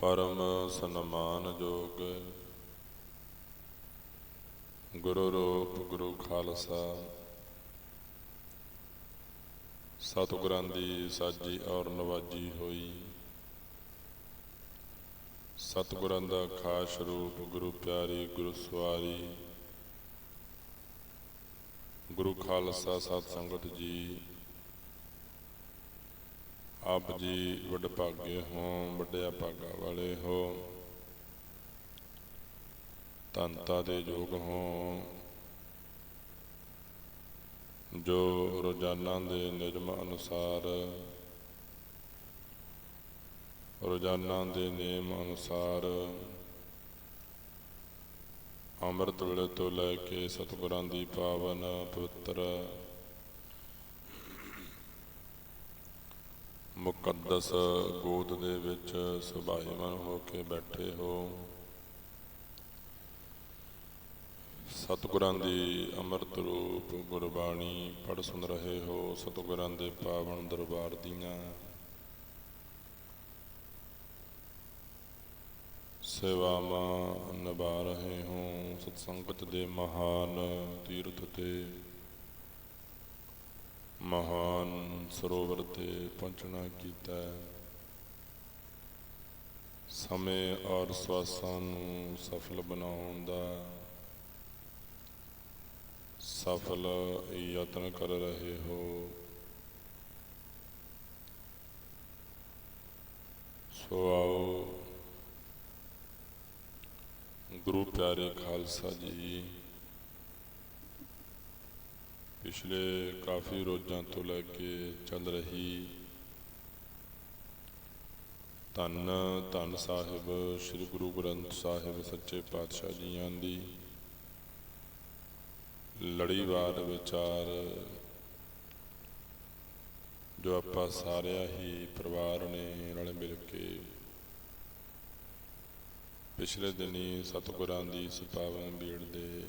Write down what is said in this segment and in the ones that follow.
ਪਰਮ ਸਨਮਾਨ ਜੋਗ। ਗੁਰੂ ਰੂਪ, ਗੁਰੂ ਖਾਲਸਾ। ਸਤਿਗੁਰਾਂ ਦੀ ਸਾਜੀ ਔਰ ਨਵਾਜੀ ਹੋਈ। ਸਤਿਗੁਰਾਂ ਦਾ ਖਾਸ ਰੂਪ, ਗੁਰੂ ਪਿਆਰੀ, ਗੁਰੂ ਸਵਾਰੀ ਗੁਰੂ ਖਾਲਸਾ ਸਤ ਸੰਗਤ ਜੀ। ਆਪ ਜੀ ਵੱਡ ਭਾਗੇ ਹੋ, ਵੱਡਿਆ ਭਾਗਾ ਵਾਲੇ ਹੋ ਤੰਤਾ ਦੇ ਯੋਗ ਹੋ, ਜੋ ਰੋਜ਼ਾਨਾ ਦੇ ਨਿਯਮ ਅਨੁਸਾਰ, ਰੋਜ਼ਾਨਾ ਦੇ ਨਿਯਮ ਅਨੁਸਾਰ ਅੰਮ੍ਰਿਤ ਵੇਲੇ ਤੋਂ ਲੈ ਕੇ ਸਤਿਗੁਰਾਂ ਦੀ ਪਾਵਨ ਪਵਿੱਤਰ ਮੁਕੱਦਸ ਗੋਦ ਦੇ ਵਿੱਚ ਸੁਭਾਈਮਨ ਹੋ ਕੇ ਬੈਠੇ ਹੋ। ਸਤਿਗੁਰਾਂ ਦੀ ਅੰਮ੍ਰਿਤ ਰੂਪ ਗੁਰਬਾਣੀ ਪੜ੍ਹ ਸੁਣ ਰਹੇ ਹੋ, ਸਤਿਗੁਰਾਂ ਦੇ ਪਾਵਨ ਦਰਬਾਰ ਦੀਆਂ। ਸੇਵਾਵਾਂ ਨਿਭਾ ਰਹੇ ਹੋ, ਸਤਸੰਗਤ ਦੇ ਮਹਾਨ ਤੀਰਥ ਤੇ। ਮਹਾਨ ਸਰੋਵਰ ਤੇ ਪਹੁੰਚਣਾ ਕੀਤਾ ਸਮੇਂ ਔਰ ਸਵਾਸਾਂ ਨੂੰ ਸਫਲ ਬਣਾਉਣ ਦਾ ਸਫਲ ਯਤਨ ਕਰ ਰਹੇ ਹੋ। ਸੋ ਆਓ ਗੁਰੂ ਪਿਆਰੇ ਖਾਲਸਾ ਜੀ ਪਿਛਲੇ ਕਾਫੀ ਰੋਜ਼ਾਂ ਤੋਂ ਲੈ ਕੇ ਚੱਲ ਰਹੀ ਧੰਨ ਧੰਨ ਸਾਹਿਬ, ਸ੍ਰੀ ਗੁਰੂ ਗ੍ਰੰਥ ਸਾਹਿਬ ਸੱਚੇ ਪਾਤਸ਼ਾਹ ਜੀਆਂ ਦੀ ਲੜੀਵਾਰ ਵਿਚਾਰ ਜੋ ਆਪਾਂ ਸਾਰਿਆਂ ਹੀ ਪਰਿਵਾਰ ਨੇ ਰਲ ਮਿਲ ਕੇ ਪਿਛਲੇ ਦਿਨੀ ਸਤਿਗੁਰਾਂ ਦੀ ਇਸ ਪਾਵਨ ਬੀੜ ਦੇ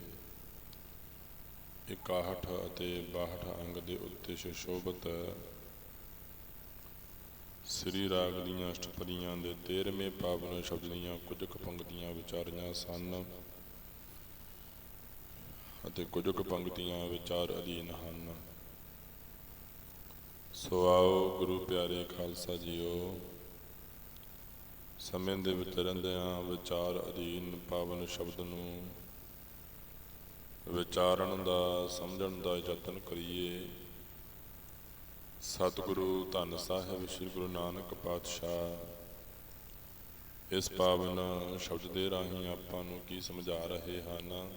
61 ਅਤੇ 62 ਅੰਗ ਦੇ ਉੱਤੇ ਸੁਸ਼ੋਭਿਤ ਸ੍ਰੀ ਰਾਗ ਦੀਆਂ ਅਸ਼ਟਪਦੀਆਂ ਦੇ 13ਵੇਂ ਪਾਵਨ ਸ਼ਬਦ ਦੀਆਂ ਕੁਝ ਕੁ ਪੰਕਤੀਆਂ ਵਿਚਾਰੀਆਂ ਸਨ ਅਤੇ ਕੁਝ ਕੁ ਪੰਕਤੀਆਂ ਵਿਚਾਰ ਅਧੀਨ ਹਨ। ਸੋ ਆਓ ਗੁਰੂ ਪਿਆਰੇ ਖਾਲਸਾ ਜੀਓ, ਸਮੇਂ ਦੇ ਵਿੱਚ ਰਹਿੰਦਿਆਂ ਵਿਚਾਰ ਅਧੀਨ ਪਾਵਨ ਸ਼ਬਦ ਨੂੰ ਵਿਚਾਰਨ ਦਾ, ਸਮਝਣ ਦਾ ਯਤਨ ਕਰੀਏ। ਸਤਿਗੁਰੂ ਧੰਨ ਸਾਹਿਬ, ਸ੍ਰੀ ਗੁਰੂ ਨਾਨਕ ਪਾਤਸ਼ਾਹ, ਇਸ ਪਾਵਨ ਸ਼ਬਦ ਦੇ ਰਾਹੀਂ ਆਪਾਂ ਨੂੰ ਕੀ ਸਮਝਾ ਰਹੇ ਹਨ?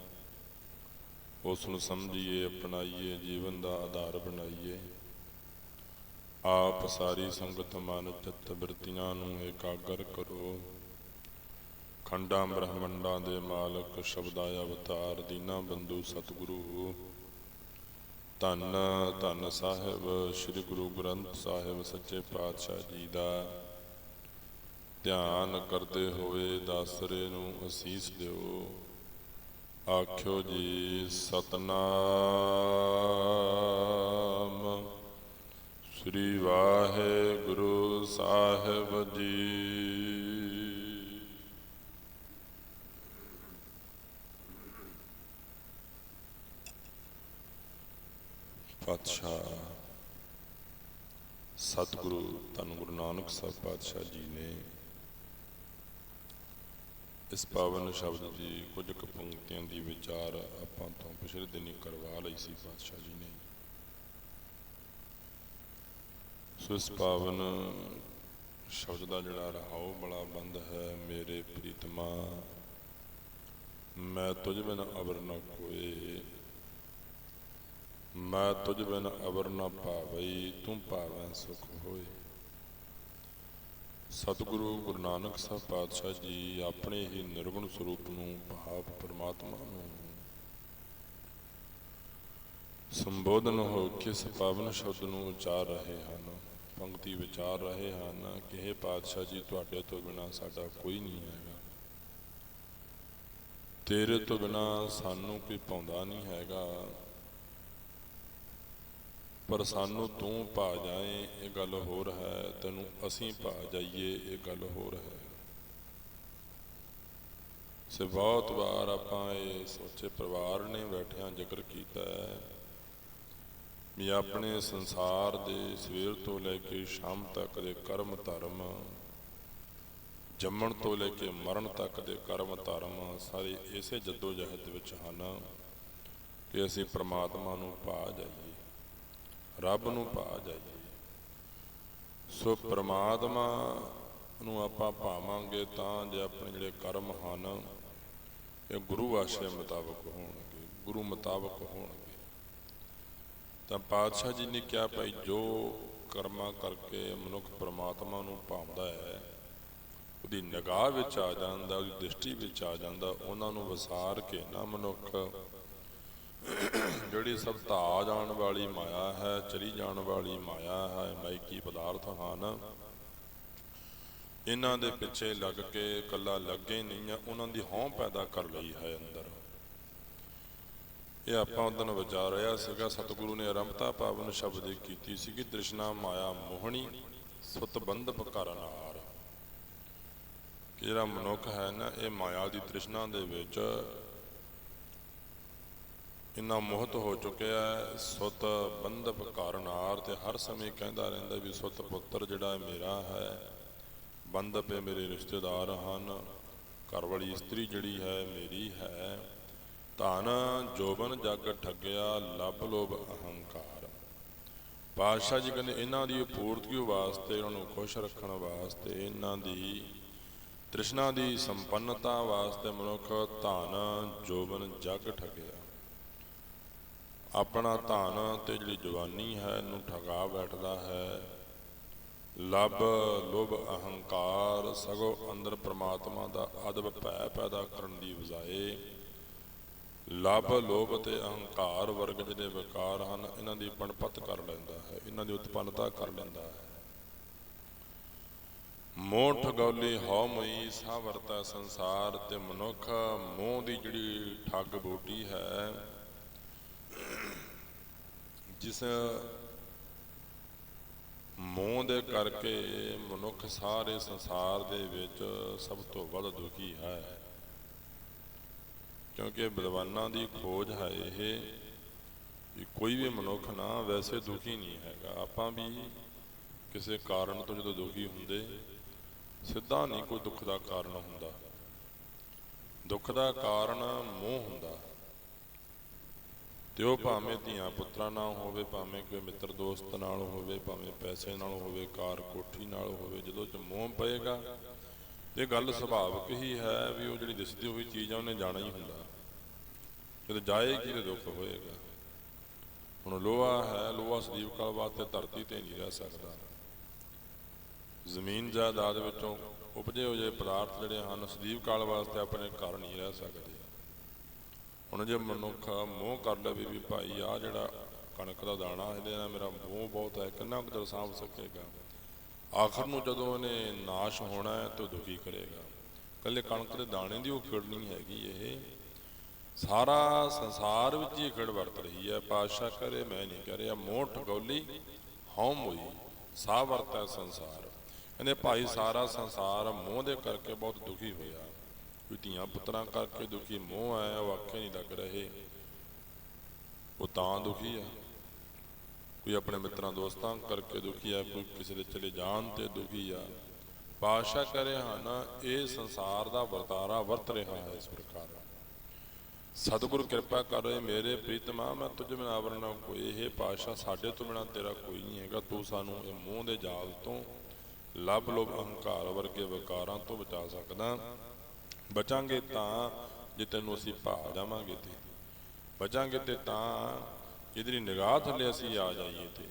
ਉਸ ਨੂੰ ਸਮਝੀਏ, ਅਪਣਾਈਏ, ਜੀਵਨ ਦਾ ਆਧਾਰ ਬਣਾਈਏ। ਆਪ ਸਾਰੀ ਸੰਗਤ ਮਨ ਚਿੱਤ ਬਿਰਤੀਆਂ ਨੂੰ ਇਕਾਗਰ ਕਰੋ। ਖੰਡਾਂ ਬ੍ਰਹਮੰਡਾਂ ਦੇ ਮਾਲਕ ਸ਼ਬਦਾ ਅਵਤਾਰ ਦੀਨਾ ਬੰਦੂ ਸਤਿਗੁਰੂ। ਧੰਨ ਧੰਨ ਸਾਹਿਬ, ਸ੍ਰੀ ਗੁਰੂ ਗ੍ਰੰਥ ਸਾਹਿਬ ਸੱਚੇ ਪਾਤਸ਼ਾਹ ਜੀ ਦਾ। ਧਿਆਨ ਕਰਦੇ ਹੋਏ ਦਾਸਰੇ ਨੂੰ ਅਸੀਸ ਦਿਓ। ਆਖਿਓ ਜੀ, ਸਤਨਾਮ। ਸ੍ਰੀ ਵਾਹਿਗੁਰੂ ਸਾਹਿਬ ਜੀ। ਪਾਤਸ਼ਾਹ। ਸਤਿਗੁਰੂ, ਧੰਨ ਗੁਰੂ ਨਾਨਕ ਸਾਹਿਬ ਪਾਤਸ਼ਾਹ ਜੀ ਨੇ ਇਸ ਪਾਵਨ ਸ਼ਬਦ ਦੀ ਕੁਝ ਕੁ ਪੰਕਤੀਆਂ ਦੀ ਵਿਚਾਰ ਆਪਾਂ ਤੋਂ ਪਿਛਲੇ ਦਿਨੀ ਕਰਵਾ ਲਈ ਸੀ ਪਾਤਸ਼ਾਹ ਜੀ ਨੇ। ਸੋ ਇਸ ਪਾਵਨ ਸ਼ਬਦ ਦਾ ਜਿਹੜਾ ਰਹਾਉ ਬੜਾ ਬੰਦ ਹੈ, ਮੇਰੇ ਪ੍ਰੀਤਮਾ, ਮੈਂ ਤੁਝ ਬਿਨ ਅਵਰ ਨ ਕੋਏ। ਮੈਂ ਤੁਝ ਬਿਨ ਅਵਰ ਨ ਭਾਵਈ ਤੂੰ ਭਾਵੈ ਸੁਖ ਹੋਏ। ਸਤਿਗੁਰੂ ਗੁਰੂ ਨਾਨਕ ਸਾਹਿਬ ਪਾਤਸ਼ਾਹ ਜੀ ਆਪਣੇ ਹੀ ਨਿਰਗੁਣ ਸਰੂਪ ਨੂੰ, ਭਾਵ ਪਰਮਾਤਮਾ ਨੂੰ ਸੰਬੋਧਨ ਹੋ ਕੇ ਇਸ ਪਾਵਨ ਸ਼ਬਦ ਨੂੰ ਉਚਾਰ ਰਹੇ ਹਨ, ਪੰਕਤੀ ਵਿਚਾਰ ਰਹੇ ਹਨ ਕਿ ਇਹ ਪਾਤਸ਼ਾਹ ਜੀ ਤੁਹਾਡੇ ਤੋਂ ਬਿਨਾ ਸਾਡਾ ਕੋਈ ਨਹੀਂ ਹੈਗਾ। ਤੇਰੇ ਤੋਂ ਬਿਨਾ ਸਾਨੂੰ ਕੋਈ ਪਾਉਂਦਾ ਨਹੀਂ ਹੈਗਾ। ਪਰ ਸਾਨੂੰ ਤੂੰ ਭਾ ਜਾਏ, ਇਹ ਗੱਲ ਹੋਰ ਹੈ, ਤੈਨੂੰ ਅਸੀਂ ਭਾ ਜਾਈਏ, ਇਹ ਗੱਲ ਹੋਰ ਹੈ। ਸੇ ਬਹੁਤ ਵਾਰ ਆਪਾਂ ਇਹ ਸੋਚੇ, ਪਰਿਵਾਰ ਨੇ ਬੈਠਿਆਂ ਜ਼ਿਕਰ ਕੀਤਾ ਹੈ ਵੀ ਆਪਣੇ ਸੰਸਾਰ ਦੇ ਸਵੇਰ ਤੋਂ ਲੈ ਕੇ ਸ਼ਾਮ ਤੱਕ ਦੇ ਕਰਮ ਧਰਮ, ਜੰਮਣ ਤੋਂ ਲੈ ਕੇ ਮਰਨ ਤੱਕ ਦੇ ਕਰਮ ਧਰਮ ਸਾਰੇ ਇਸੇ ਜੱਦੋ ਜਹਿਦ ਵਿੱਚ ਹਨ ਕਿ ਅਸੀਂ ਪ੍ਰਮਾਤਮਾ ਨੂੰ ਪਾ ਜਾਈਏ। ਰੱਬ ਨੂੰ ਪਾ ਜਾਈਏ। ਸੋ ਪ੍ਰਮਾਤਮਾ ਨੂੰ ਆਪਾਂ ਪਾਵਾਂਗੇ ਤਾਂ ਜੇ ਆਪਣੇ ਜਿਹੜੇ ਕਰਮ ਹਨ, ਇਹ ਗੁਰੂ ਆਸ਼ੇ ਮੁਤਾਬਕ ਹੋਣਗੇ, ਗੁਰੂ ਮੁਤਾਬਕ ਹੋਣਗੇ। ਤਾਂ ਪਾਤਸ਼ਾਹ ਜੀ ਨੇ ਕਿਹਾ ਭਾਈ, ਜੋ ਕਰਮਾਂ ਕਰਕੇ ਮਨੁੱਖ ਪ੍ਰਮਾਤਮਾ ਨੂੰ ਪਾਉਂਦਾ ਹੈ, ਉਹਦੀ ਨਿਗਾਹ ਵਿੱਚ ਆ ਜਾਂਦਾ, ਉਹਦੀ ਦ੍ਰਿਸ਼ਟੀ ਵਿੱਚ ਆ ਜਾਂਦਾ, ਉਹਨਾਂ ਨੂੰ ਵਿਸਾਰ ਕੇ ਨਾ ਮਨੁੱਖ ਜਿਹੜੀ ਸਭ ਧਾ ਜਾਣ ਵਾਲੀ ਮਾਇਆ ਹੈ, ਚਲੀ ਜਾਣ ਵਾਲੀ ਮਾਇਆ ਹੈ ਮਾਇਕੀ ਪਦਾਰਥ ਹਨ ਇਹਨਾਂ ਦੇ ਪਿੱਛੇ ਲੱਗ ਕੇ ਕੱਲਾ ਲੱਗੇ ਨਹੀਂ ਆ, ਉਹਨਾਂ ਦੀ ਹੋਂ ਪੈਦਾ ਕਰ ਲਈ ਹੈ ਅੰਦਰ। ਇਹ ਆਪਾਂ ਉਦੋਂ ਵਿਚਾਰ ਰਿਹਾ ਸੀਗਾ, ਸਤਿਗੁਰੂ ਨੇ ਅਰੰਭਤਾ ਪਾਵਨ ਸ਼ਬਦ ਦੀ ਕੀਤੀ ਸੀ ਕਿ ਤ੍ਰਿਸ਼ਨਾ ਮਾਇਆ ਮੋਹਣੀ ਸੁਤ ਬੰਧਪ ਕਰਨਾਰ ਜਿਹੜਾ ਮਨੁੱਖ ਹੈ ਨਾ, ਇਹ ਮਾਇਆ ਦੀ ਤ੍ਰਿਸ਼ਨਾ ਦੇ ਵਿੱਚ ਇੰਨਾ ਮੋਹਤ ਹੋ ਚੁੱਕਿਆ ਹੈ, ਸੁਤ ਬੰਧਪ ਕਰਨਾਰ ਤੇ ਹਰ ਸਮੇਂ ਕਹਿੰਦਾ ਰਹਿੰਦਾ ਵੀ ਸੁਤ ਪੁੱਤਰ ਜਿਹੜਾ ਮੇਰਾ ਹੈ, ਬੰਧਪ ਹੈ ਮੇਰੇ ਰਿਸ਼ਤੇਦਾਰ ਹਨ, ਘਰ ਵਾਲੀ ਇਸਤਰੀ ਜਿਹੜੀ ਹੈ ਮੇਰੀ ਹੈ। ਧਨ ਜੋਬਨ ਜਗ ਠੱਗਿਆ, ਲੱਭ ਲੋਭ ਅਹੰਕਾਰ। ਪਾਤਸ਼ਾਹ ਜੀ ਕਹਿੰਦੇ ਇਹਨਾਂ ਦੀ ਪੂਰਤੀ ਵਾਸਤੇ ਉਹਨਾਂ ਨੂੰ ਖੁਸ਼ ਰੱਖਣ ਵਾਸਤੇ, ਇਹਨਾਂ ਦੀ ਤ੍ਰਿਸ਼ਨਾ ਦੀ ਸੰਪੰਨਤਾ ਵਾਸਤੇ ਮਨੁੱਖ ਧਨ ਜੋਬਨ ਜਗ ਠੱਗਿਆ। ਆਪਣਾ ਧਨ ਤੇ ਜਿਹੜੀ ਜਵਾਨੀ ਹੈ, ਇਹਨੂੰ ਠਗਾ ਬੈਠਦਾ ਹੈ। ਲੱਭ ਲੋਭ, ਅਹੰਕਾਰ ਸਗੋ ਅੰਦਰ ਪ੍ਰਮਾਤਮਾ ਦਾ ਅਦਬ ਭੈ ਪੈਦਾ ਕਰਨ ਦੀ ਬਜਾਏ ਲੱਭ ਲੋਭ ਤੇ ਅਹੰਕਾਰ ਵਰਗ ਜਿਹੜੇ ਵਿਕਾਰ ਹਨ, ਇਹਨਾਂ ਦੀ ਪਣਪਤ ਕਰ ਲੈਂਦਾ ਹੈ, ਇਹਨਾਂ ਦੀ ਉਤਪੰਨਤਾ ਕਰ ਲੈਂਦਾ ਹੈ। ਮੋਹ ਠਗੌਲੀ ਹਉ ਮਈ ਸਾ ਵਰਤਾ ਸੰਸਾਰ ਤੇ ਮਨੁੱਖ, ਮੋਹ ਦੀ ਜਿਹੜੀ ਠੱਗ ਬੂਟੀ ਹੈ ਜਿਸ ਮੋਹ ਦੇ ਕਰਕੇ ਮਨੁੱਖ ਸਾਰੇ ਸੰਸਾਰ ਦੇ ਵਿੱਚ ਸਭ ਤੋਂ ਵੱਧ ਦੁਖੀ ਹੈ। ਕਿਉਂਕਿ ਵਿਦਵਾਨਾਂ ਦੀ ਖੋਜ ਹੈ ਇਹ ਕਿ ਕੋਈ ਵੀ ਮਨੁੱਖ ਨਾ ਵੈਸੇ ਦੁਖੀ ਨਹੀਂ ਹੈਗਾ। ਆਪਾਂ ਵੀ ਕਿਸੇ ਕਾਰਨ ਤੋਂ ਜਦੋਂ ਦੁਖੀ ਹੁੰਦੇ, ਸਿੱਧਾ ਨਹੀਂ ਕੋਈ ਦੁੱਖ ਦਾ ਕਾਰਨ ਹੁੰਦਾ। ਦੁੱਖ ਦਾ ਕਾਰਨ ਮੋਹ ਹੁੰਦਾ। ਤੇ ਉਹ ਭਾਵੇਂ ਧੀਆਂ ਪੁੱਤਰਾਂ ਨਾਲ ਹੋਵੇ, ਭਾਵੇਂ ਕੋਈ ਮਿੱਤਰ ਦੋਸਤ ਨਾਲ ਹੋਵੇ, ਭਾਵੇਂ ਪੈਸੇ ਨਾਲ ਹੋਵੇ, ਕਾਰ ਕੋਠੀ ਨਾਲ ਹੋਵੇ, ਜਦੋਂ ਚ ਮੋਹ ਪਏਗਾ ਇਹ ਗੱਲ ਸੁਭਾਵਿਕ ਹੀ ਹੈ ਵੀ ਉਹ ਜਿਹੜੀ ਦਿਸਦੀ ਹੋਈ ਚੀਜ਼ ਆ, ਉਹਨੇ ਜਾਣਾ ਹੀ ਹੁੰਦਾ। ਜਦੋਂ ਜਾਏਗੀ ਤੇ ਦੁੱਖ ਹੋਏਗਾ। ਹੁਣ ਲੋਹਾ ਹੈ, ਲੋਹਾ ਸਦੀਵ ਕਾਲ ਵਾਸਤੇ ਧਰਤੀ ਤੇ ਨਹੀਂ ਰਹਿ ਸਕਦਾ। ਜ਼ਮੀਨ ਜਾਇਦਾਦ ਵਿੱਚੋਂ ਉਪਜੇ ਹੋਏ ਪਦਾਰਥ ਜਿਹੜੇ ਹਨ, ਸਦੀਵ ਕਾਲ ਵਾਸਤੇ ਆਪਣੇ ਘਰ ਨਹੀਂ ਰਹਿ ਸਕਦੇ। ਹੁਣ ਜੇ ਮਨੁੱਖ ਮੋਹ ਕਰ ਲਵੇ ਵੀ ਭਾਈ, ਆ ਜਿਹੜਾ ਕਣਕ ਦਾ ਦਾਣਾ ਇਹਦੇ ਨਾਲ ਮੇਰਾ ਮੋਹ ਬਹੁਤ ਹੈ, ਕਿੰਨਾ ਕੁ ਚਿਰ ਸਾਂਭ ਸਕੇਗਾ? ਆਖਰ ਨੂੰ ਜਦੋਂ ਇਹਨੇ ਨਾਸ਼ ਹੋਣਾ ਹੈ ਤਾਂ ਦੁਖੀ ਕਰੇਗਾ। ਕੱਲੇ ਕਣਕ ਦੇ ਦਾਣੇ ਦੀ ਉਹ ਖਿੜ ਨਹੀਂ ਹੈਗੀ ਇਹ। ਸਾਰਾ ਸੰਸਾਰ ਵਿੱਚ ਹੀ ਖਿੜ ਵਰਤ ਰਹੀ ਹੈ। ਪਾਤਸ਼ਾਹ ਕਰੇ, ਮੈਂ ਨਹੀਂ ਕਹਿ ਰਿਹਾ। ਮੋਹ ਠਗੌਲੀ ਹਉ ਮੋਈ ਸਾ ਵਰਤੈ ਸੰਸਾਰ। ਕਹਿੰਦੇ ਭਾਈ, ਸਾਰਾ ਸੰਸਾਰ ਮੋਹ ਦੇ ਕਰਕੇ ਬਹੁਤ ਦੁਖੀ ਹੋਇਆ। ਕੋਈ ਧੀਆਂ ਪੁੱਤਰਾਂ ਕਰਕੇ ਦੁਖੀ ਮੋਹ ਆਇਆ, ਉਹ ਆਖੇ ਨਹੀਂ ਲੱਗ ਰਹੇ। ਉਹ ਤਾਂ ਦੁਖੀ ਆ। ਕੋਈ ਆਪਣੇ ਮਿੱਤਰਾਂ, ਦੋਸਤਾਂ ਕਰਕੇ ਦੁਖੀ ਆ, ਕੋਈ ਕਿਸੇ ਦੇ ਚਲੇ ਜਾਣ ਤੇ ਦੁਖੀ ਆ। ਪਾਸ਼ਾ ਕਰੇ ਹਨ ਇਹ ਸੰਸਾਰ ਦਾ ਵਰਤਾਰਾ ਵਰਤ ਰਿਹਾ ਹੈ ਇਸ ਪ੍ਰਕਾਰ ਸਤਿਗੁਰੂ ਕਿਰਪਾ ਕਰ ਰਹੇ, ਮੇਰੇ ਪ੍ਰੀਤਮਾ ਮੈਂ ਤੁਝ ਬਿਨਾਂ ਵਰਨਾ ਕੋਈ ਇਹ ਪਾਸ਼ਾ ਸਾਡੇ ਤੋਂ ਬਿਨਾਂ ਤੇਰਾ ਕੋਈ ਨਹੀਂ ਹੈਗਾ। ਤੂੰ ਸਾਨੂੰ ਇਹ ਮੂੰਹ ਦੇ ਜਾਲ ਤੋਂ ਲੱਭ ਲੋਭ ਅਹੰਕਾਰ ਵਰਗੇ ਵਿਕਾਰਾਂ ਤੋਂ ਬਚਾ ਸਕਦਾ। ਬਚਾਂਗੇ ਤਾਂ ਜੇ ਤੈਨੂੰ ਅਸੀਂ ਭਾ ਜਾਵਾਂਗੇ ਤੇ। ਬਚਾਂਗੇ ਤੇ ਤਾਂ ਜਿਹਦੀ ਨਿਗਾਹ ਥੱਲੇ ਅਸੀਂ ਆ ਜਾਈਏ ਤੇ।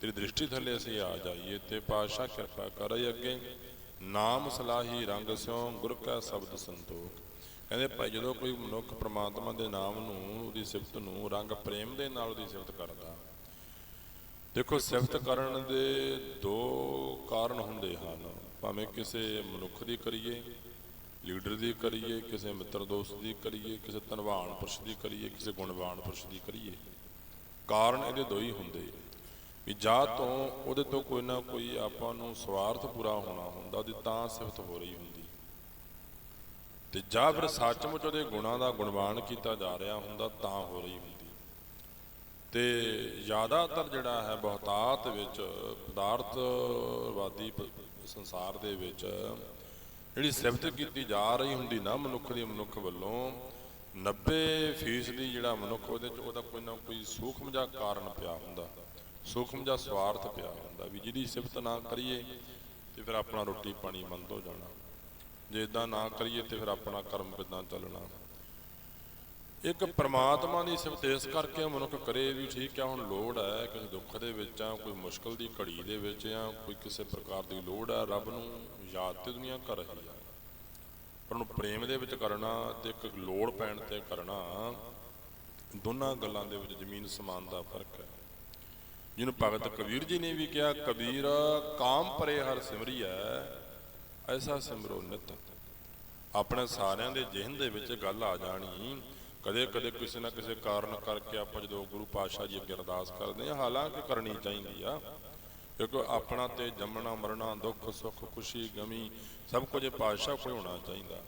ਤੇਰੀ ਦ੍ਰਿਸ਼ਟੀ ਥੱਲੇ ਅਸੀਂ ਆ ਜਾਈਏ ਤੇ ਪਾਸ਼ਾ ਕਿਰਪਾ ਕਰੇ ਅੱਗੇ। ਨਾਮ ਸਲਾਹੀ ਰੰਗ ਸਿਉ, ਗੁਰ ਕਾ ਸ਼ਬਦ ਸੰਤੋਖ। ਕਹਿੰਦੇ ਭਾਈ ਜਦੋਂ ਕੋਈ ਮਨੁੱਖ ਪ੍ਰਮਾਤਮਾ ਦੇ ਨਾਮ ਨੂੰ, ਉਹਦੀ ਸਿਫਤ ਨੂੰ ਰੰਗ ਪ੍ਰੇਮ ਦੇ ਨਾਲ ਉਹਦੀ ਸਿਫਤ ਕਰਦਾ। ਦੇਖੋ, ਸਿਫਤ ਕਰਨ ਦੇ ਦੋ ਕਾਰਨ ਹੁੰਦੇ ਹਨ। ਭਾਵੇਂ ਕਿਸੇ ਮਨੁੱਖ ਦੀ ਕਰੀਏ ਲੀਡਰ ਦੀ ਕਰੀਏ, ਕਿਸੇ ਮਿੱਤਰ ਦੋਸਤ ਦੀ ਕਰੀਏ, ਕਿਸੇ ਧਨਵਾਨ ਪੁਰਸ਼ ਦੀ ਕਰੀਏ, ਕਿਸੇ ਗੁਣਵਾਨ ਪੁਰਸ਼ ਦੀ ਕਰੀਏ। ਕਾਰਨ ਇਹਦੇ ਦੋ ਹੀ ਹੁੰਦੇ ਵੀ ਜਾਂ ਤੋਂ ਉਹਦੇ ਤੋਂ ਕੋਈ ਨਾ ਕੋਈ ਆਪਾਂ ਨੂੰ ਸਵਾਰਥ ਪੂਰਾ ਹੋਣਾ ਹੁੰਦਾ ਉਹਦੀ ਤਾਂ ਸਿਫਤ ਹੋ ਰਹੀ ਹੁੰਦੀ। ਤੇ ਜਾਂ ਫਿਰ ਸੱਚਮੁੱਚ ਉਹਦੇ ਗੁਣਾਂ ਦਾ ਗੁਣਵਾਨ ਕੀਤਾ ਜਾ ਰਿਹਾ ਹੁੰਦਾ ਤਾਂ ਹੋ ਰਹੀ ਹੁੰਦੀ। ਤੇ ਜ਼ਿਆਦਾਤਰ ਜਿਹੜਾ ਹੈ ਬਹੁਤਾਤ ਵਿੱਚ, ਪਦਾਰਥਵਾਦੀ ਸੰਸਾਰ ਦੇ ਵਿੱਚ ਜਿਹੜੀ ਸਿਫਤ ਕੀਤੀ ਜਾ ਰਹੀ ਹੁੰਦੀ ਨਾ ਮਨੁੱਖ ਦੀ, ਮਨੁੱਖ ਵੱਲੋਂ 90% ਦੀ ਜਿਹੜਾ ਮਨੁੱਖ ਉਹਦੇ ਚ ਉਹਦਾ ਕੋਈ ਨਾ ਕੋਈ ਸੂਖਮ ਜਿਹਾ ਕਾਰਨ ਪਿਆ ਹੁੰਦਾ, ਸੂਖਮ ਜਿਹਾ ਸਵਾਰਥ ਪਿਆ ਹੁੰਦਾ ਵੀ ਜਿਹਦੀ ਸਿਫਤ ਨਾ ਕਰੀਏ ਤੇ ਫਿਰ ਆਪਣਾ ਰੋਟੀ ਪਾਣੀ ਬੰਦ ਹੋ ਜਾਣਾ, ਜੇ ਇਦਾਂ ਨਾ ਕਰੀਏ ਤੇ ਫਿਰ ਆਪਣਾ ਕਰਮ ਕਿੱਦਾਂ ਚੱਲਣਾ। ਇੱਕ ਪ੍ਰਮਾਤਮਾ ਦੀ ਸਿਫਤ ਇਸ ਕਰਕੇ ਮਨੁੱਖ ਕਰੇ ਵੀ ਠੀਕ ਹੈ ਹੁਣ ਲੋੜ ਹੈ ਕਿਸੇ ਦੁੱਖ ਦੇ ਵਿੱਚ ਆ ਕੋਈ ਮੁਸ਼ਕਲ ਦੀ ਘੜੀ ਦੇ ਵਿੱਚ ਆ ਕੋਈ ਕਿਸੇ ਪ੍ਰਕਾਰ ਦੀ ਲੋੜ ਹੈ, ਰੱਬ ਨੂੰ ਯਾਦ ਤੇ ਦੁਨੀਆ ਕਰ ਰਹੀ ਹੈ। ਪਰ ਉਹਨੂੰ ਪ੍ਰੇਮ ਦੇ ਵਿੱਚ ਕਰਨਾ ਤੇ ਇੱਕ ਲੋੜ ਪੈਣ ਤੇ ਕਰਨਾ, ਦੋਨਾਂ ਗੱਲਾਂ ਦੇ ਵਿੱਚ ਜ਼ਮੀਨ ਸਮਾਨ ਦਾ ਫ਼ਰਕ ਹੈ। ਜਿਹਨੂੰ ਭਗਤ ਕਬੀਰ ਜੀ ਨੇ ਵੀ ਕਿਹਾ, ਕਬੀਰ, ਕਾਮ ਪਰੇ ਹਰ ਸਿਮਰੀ ਹੈ, ਐਸਾ ਸਿਮਰੋ ਨਿਤ। ਆਪਣੇ ਸਾਰਿਆਂ ਦੇ ਜਿਹਨ ਦੇ ਵਿੱਚ ਗੱਲ ਆ ਜਾਣੀ ਕਦੇ ਕਦੇ ਕਿਸੇ ਨਾ ਕਿਸੇ ਕਾਰਨ ਕਰਕੇ ਆਪਾਂ ਜਦੋਂ ਗੁਰੂ ਪਾਤਸ਼ਾਹ ਜੀ ਅੱਗੇ ਅਰਦਾਸ ਕਰਦੇ ਹਾਂ, ਹਾਲਾਂਕਿ ਕਰਨੀ ਚਾਹੀਦੀ ਆ। ਕਿਉਂਕਿ ਆਪਣਾ ਤੇ ਜੰਮਣਾ, ਮਰਨਾ, ਦੁੱਖ, ਸੁੱਖ, ਖੁਸ਼ੀ, ਗਮੀ, ਸਭ ਕੁਝ ਪਾਤਸ਼ਾਹ ਕੋਲ ਹੋਣਾ ਚਾਹੀਦਾ।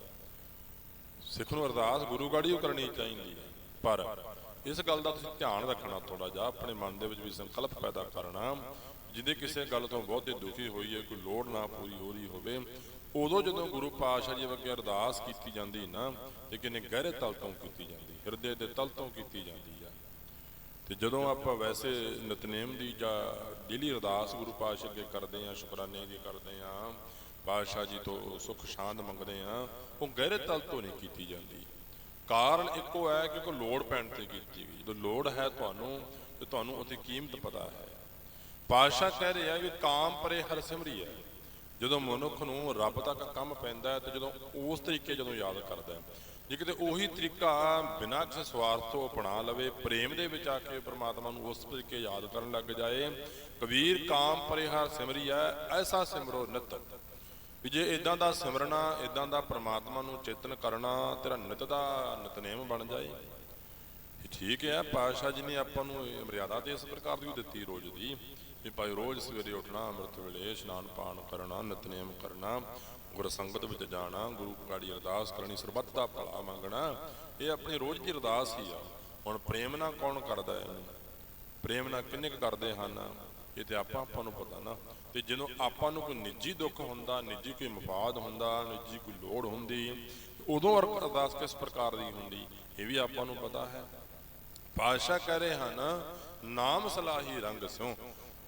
ਸਿੱਖ ਨੂੰ ਅਰਦਾਸ ਗੁਰੂ ਗਾੜੀ ਓ ਕਰਨੀ ਚਾਹੀਦੀ ਹੈ ਪਰ ਇਸ ਗੱਲ ਦਾ ਤੁਸੀਂ ਧਿਆਨ ਰੱਖਣਾ ਥੋੜਾ ਜਿਹਾ, ਆਪਣੇ ਮਨ ਦੇ ਵਿੱਚ ਵੀ ਸੰਕਲਪ ਪੈਦਾ ਕਰਨਾ। ਜਿਹਦੇ ਕਿਸੇ ਗੱਲ ਤੋਂ ਬਹੁਤੇ ਦੁਖੀ ਹੋਈਏ ਕੋਈ ਲੋੜ ਨਾ ਪੂਰੀ ਹੋ ਰਹੀ ਹੋਵੇ ਉਦੋਂ ਜਦੋਂ ਗੁਰੂ ਪਾਤਸ਼ਾਹ ਜੀ ਵਰਗੇ ਅਰਦਾਸ ਕੀਤੀ ਜਾਂਦੀ ਨਾ ਲੇਕਿਨ ਕਿੰਨੇ ਗਹਿਰੇ ਤਲ ਤੋਂ ਕੀਤੀ ਜਾਂਦੀ, ਹਿਰਦੇ ਦੇ ਤਲ ਤੋਂ ਕੀਤੀ ਜਾਂਦੀ ਆ। ਤੇ ਜਦੋਂ ਆਪਾਂ ਵੈਸੇ ਨਿਤਨੇਮ ਦੀ ਜਾਂ ਡੇਲੀ ਅਰਦਾਸ ਗੁਰੂ ਪਾਤਸ਼ਾਹ ਅੱਗੇ ਕਰਦੇ ਆ, ਸ਼ੁਕਰਾਨੇ ਦੀ ਕਰਦੇ ਆ, ਪਾਤਸ਼ਾਹ ਜੀ ਤੋਂ ਸੁਖ ਸ਼ਾਂਤ ਮੰਗਦੇ ਆ, ਉਹ ਗਹਿਰੇ ਤਲ ਤੋਂ ਨਹੀਂ ਕੀਤੀ ਜਾਂਦੀ। ਕਾਰਨ ਇੱਕੋ ਹੈ ਕਿ ਕੋਈ ਲੋੜ ਪੈਣ ਤੇ ਕੀਤੀ ਗਈ ਜਦੋਂ ਲੋੜ ਹੈ ਤੁਹਾਨੂੰ, ਤੇ ਤੁਹਾਨੂੰ ਉਹਦੀ ਕੀਮਤ ਪਤਾ ਹੈ। ਪਾਤਸ਼ਾਹ ਕਹਿ ਰਿਹਾ ਵੀ ਕਾਮ ਪਰੇ ਹਰ ਸਿਮਰੀ ਹੈ। ਜਦੋਂ ਮਨੁੱਖ ਨੂੰ ਰੱਬ ਤੱਕ ਕੰਮ ਪੈਂਦਾ ਹੈ ਤੇ ਜਦੋਂ ਉਸ ਤਰੀਕੇ ਜਦੋਂ ਯਾਦ ਕਰਦਾ ਹੈ, ਜੇ ਕਿਤੇ ਉਹੀ ਤਰੀਕਾ ਬਿਨਾਂ ਕਿਸੇ ਸਵਾਰਥ ਤੋਂ ਅਪਣਾ ਲਵੇ, ਪ੍ਰੇਮ ਦੇ ਵਿੱਚ ਆ ਕੇ ਪ੍ਰਮਾਤਮਾ ਨੂੰ ਉਸ ਤਰੀਕੇ ਯਾਦ ਕਰਨ ਲੱਗ ਜਾਏ, ਕਬੀਰ ਕਾਮ ਪਰੇ ਹਰ ਸਿਮਰੀ ਹੈ ਐਸਾ ਸਿਮਰੋ ਨਿਤ। ਵੀ ਜੇ ਇਦਾਂ ਦਾ ਸਿਮਰਨਾ ਇਦਾਂ ਦਾ ਪ੍ਰਮਾਤਮਾ ਨੂੰ ਚੇਤਨ ਕਰਨਾ, ਤੇਰਾ ਨਿਤ ਦਾ ਨਿਤਨੇਮ ਬਣ ਜਾਏ। ਠੀਕ ਹੈ ਪਾਤਸ਼ਾਹ ਜੀ ਨੇ ਆਪਾਂ ਨੂੰ ਮਰਿਆਦਾ ਤੇ ਇਸ ਪ੍ਰਕਾਰ ਦੀ ਦਿੱਤੀ ਰੋਜ਼ ਦੀ। ਵੀ ਭਾਈ ਰੋਜ਼ ਸਵੇਰੇ ਉੱਠਣਾ, ਅੰਮ੍ਰਿਤ ਵੇਲੇ ਇਸ਼ਨਾਨ ਪਾਣ ਕਰਨਾ, ਨਿਤਨੇਮ ਕਰਨਾ, ਗੁਰ ਸੰਗਤ ਵਿੱਚ ਜਾਣਾ, ਗੁਰੂ ਗਾੜੀ ਅਰਦਾਸ ਕਰਨੀ, ਸਰਬੱਤ ਦਾ ਭਲਾ ਮੰਗਣਾ, ਇਹ ਆਪਣੀ ਰੋਜ਼ ਦੀ ਅਰਦਾਸ ਹੀ ਆ। ਹੁਣ ਪ੍ਰੇਮ ਨਾਲ ਕੌਣ ਕਰਦਾ ਹੈ ਪ੍ਰੇਮ ਨਾਲ ਕਿੰਨੇ ਕੁ ਕਰਦੇ ਹਨ? ਇਹ ਤੇ ਆਪਾਂ ਆਪਾਂ ਨੂੰ ਪਤਾ ਨਾ। ਤੇ ਜਦੋਂ ਆਪਾਂ ਨੂੰ ਕੋਈ ਨਿੱਜੀ ਦੁੱਖ ਹੁੰਦਾ, ਨਿੱਜੀ ਕੋਈ ਮਫਾਦ ਹੁੰਦਾ, ਨਿੱਜੀ ਕੋਈ ਲੋੜ ਹੁੰਦੀ, ਉਦੋਂ ਅਰਦਾਸ ਕਿਸ ਪ੍ਰਕਾਰ ਦੀ ਹੁੰਦੀ? ਇਹ ਵੀ ਆਪਾਂ ਨੂੰ ਪਤਾ ਹੈ। ਪਾਤਸ਼ਾਹ ਕਹਿ ਰਹੇ ਹਨ, ਨਾਮ ਸਲਾਹੀ ਰੰਗ ਸਿਉ।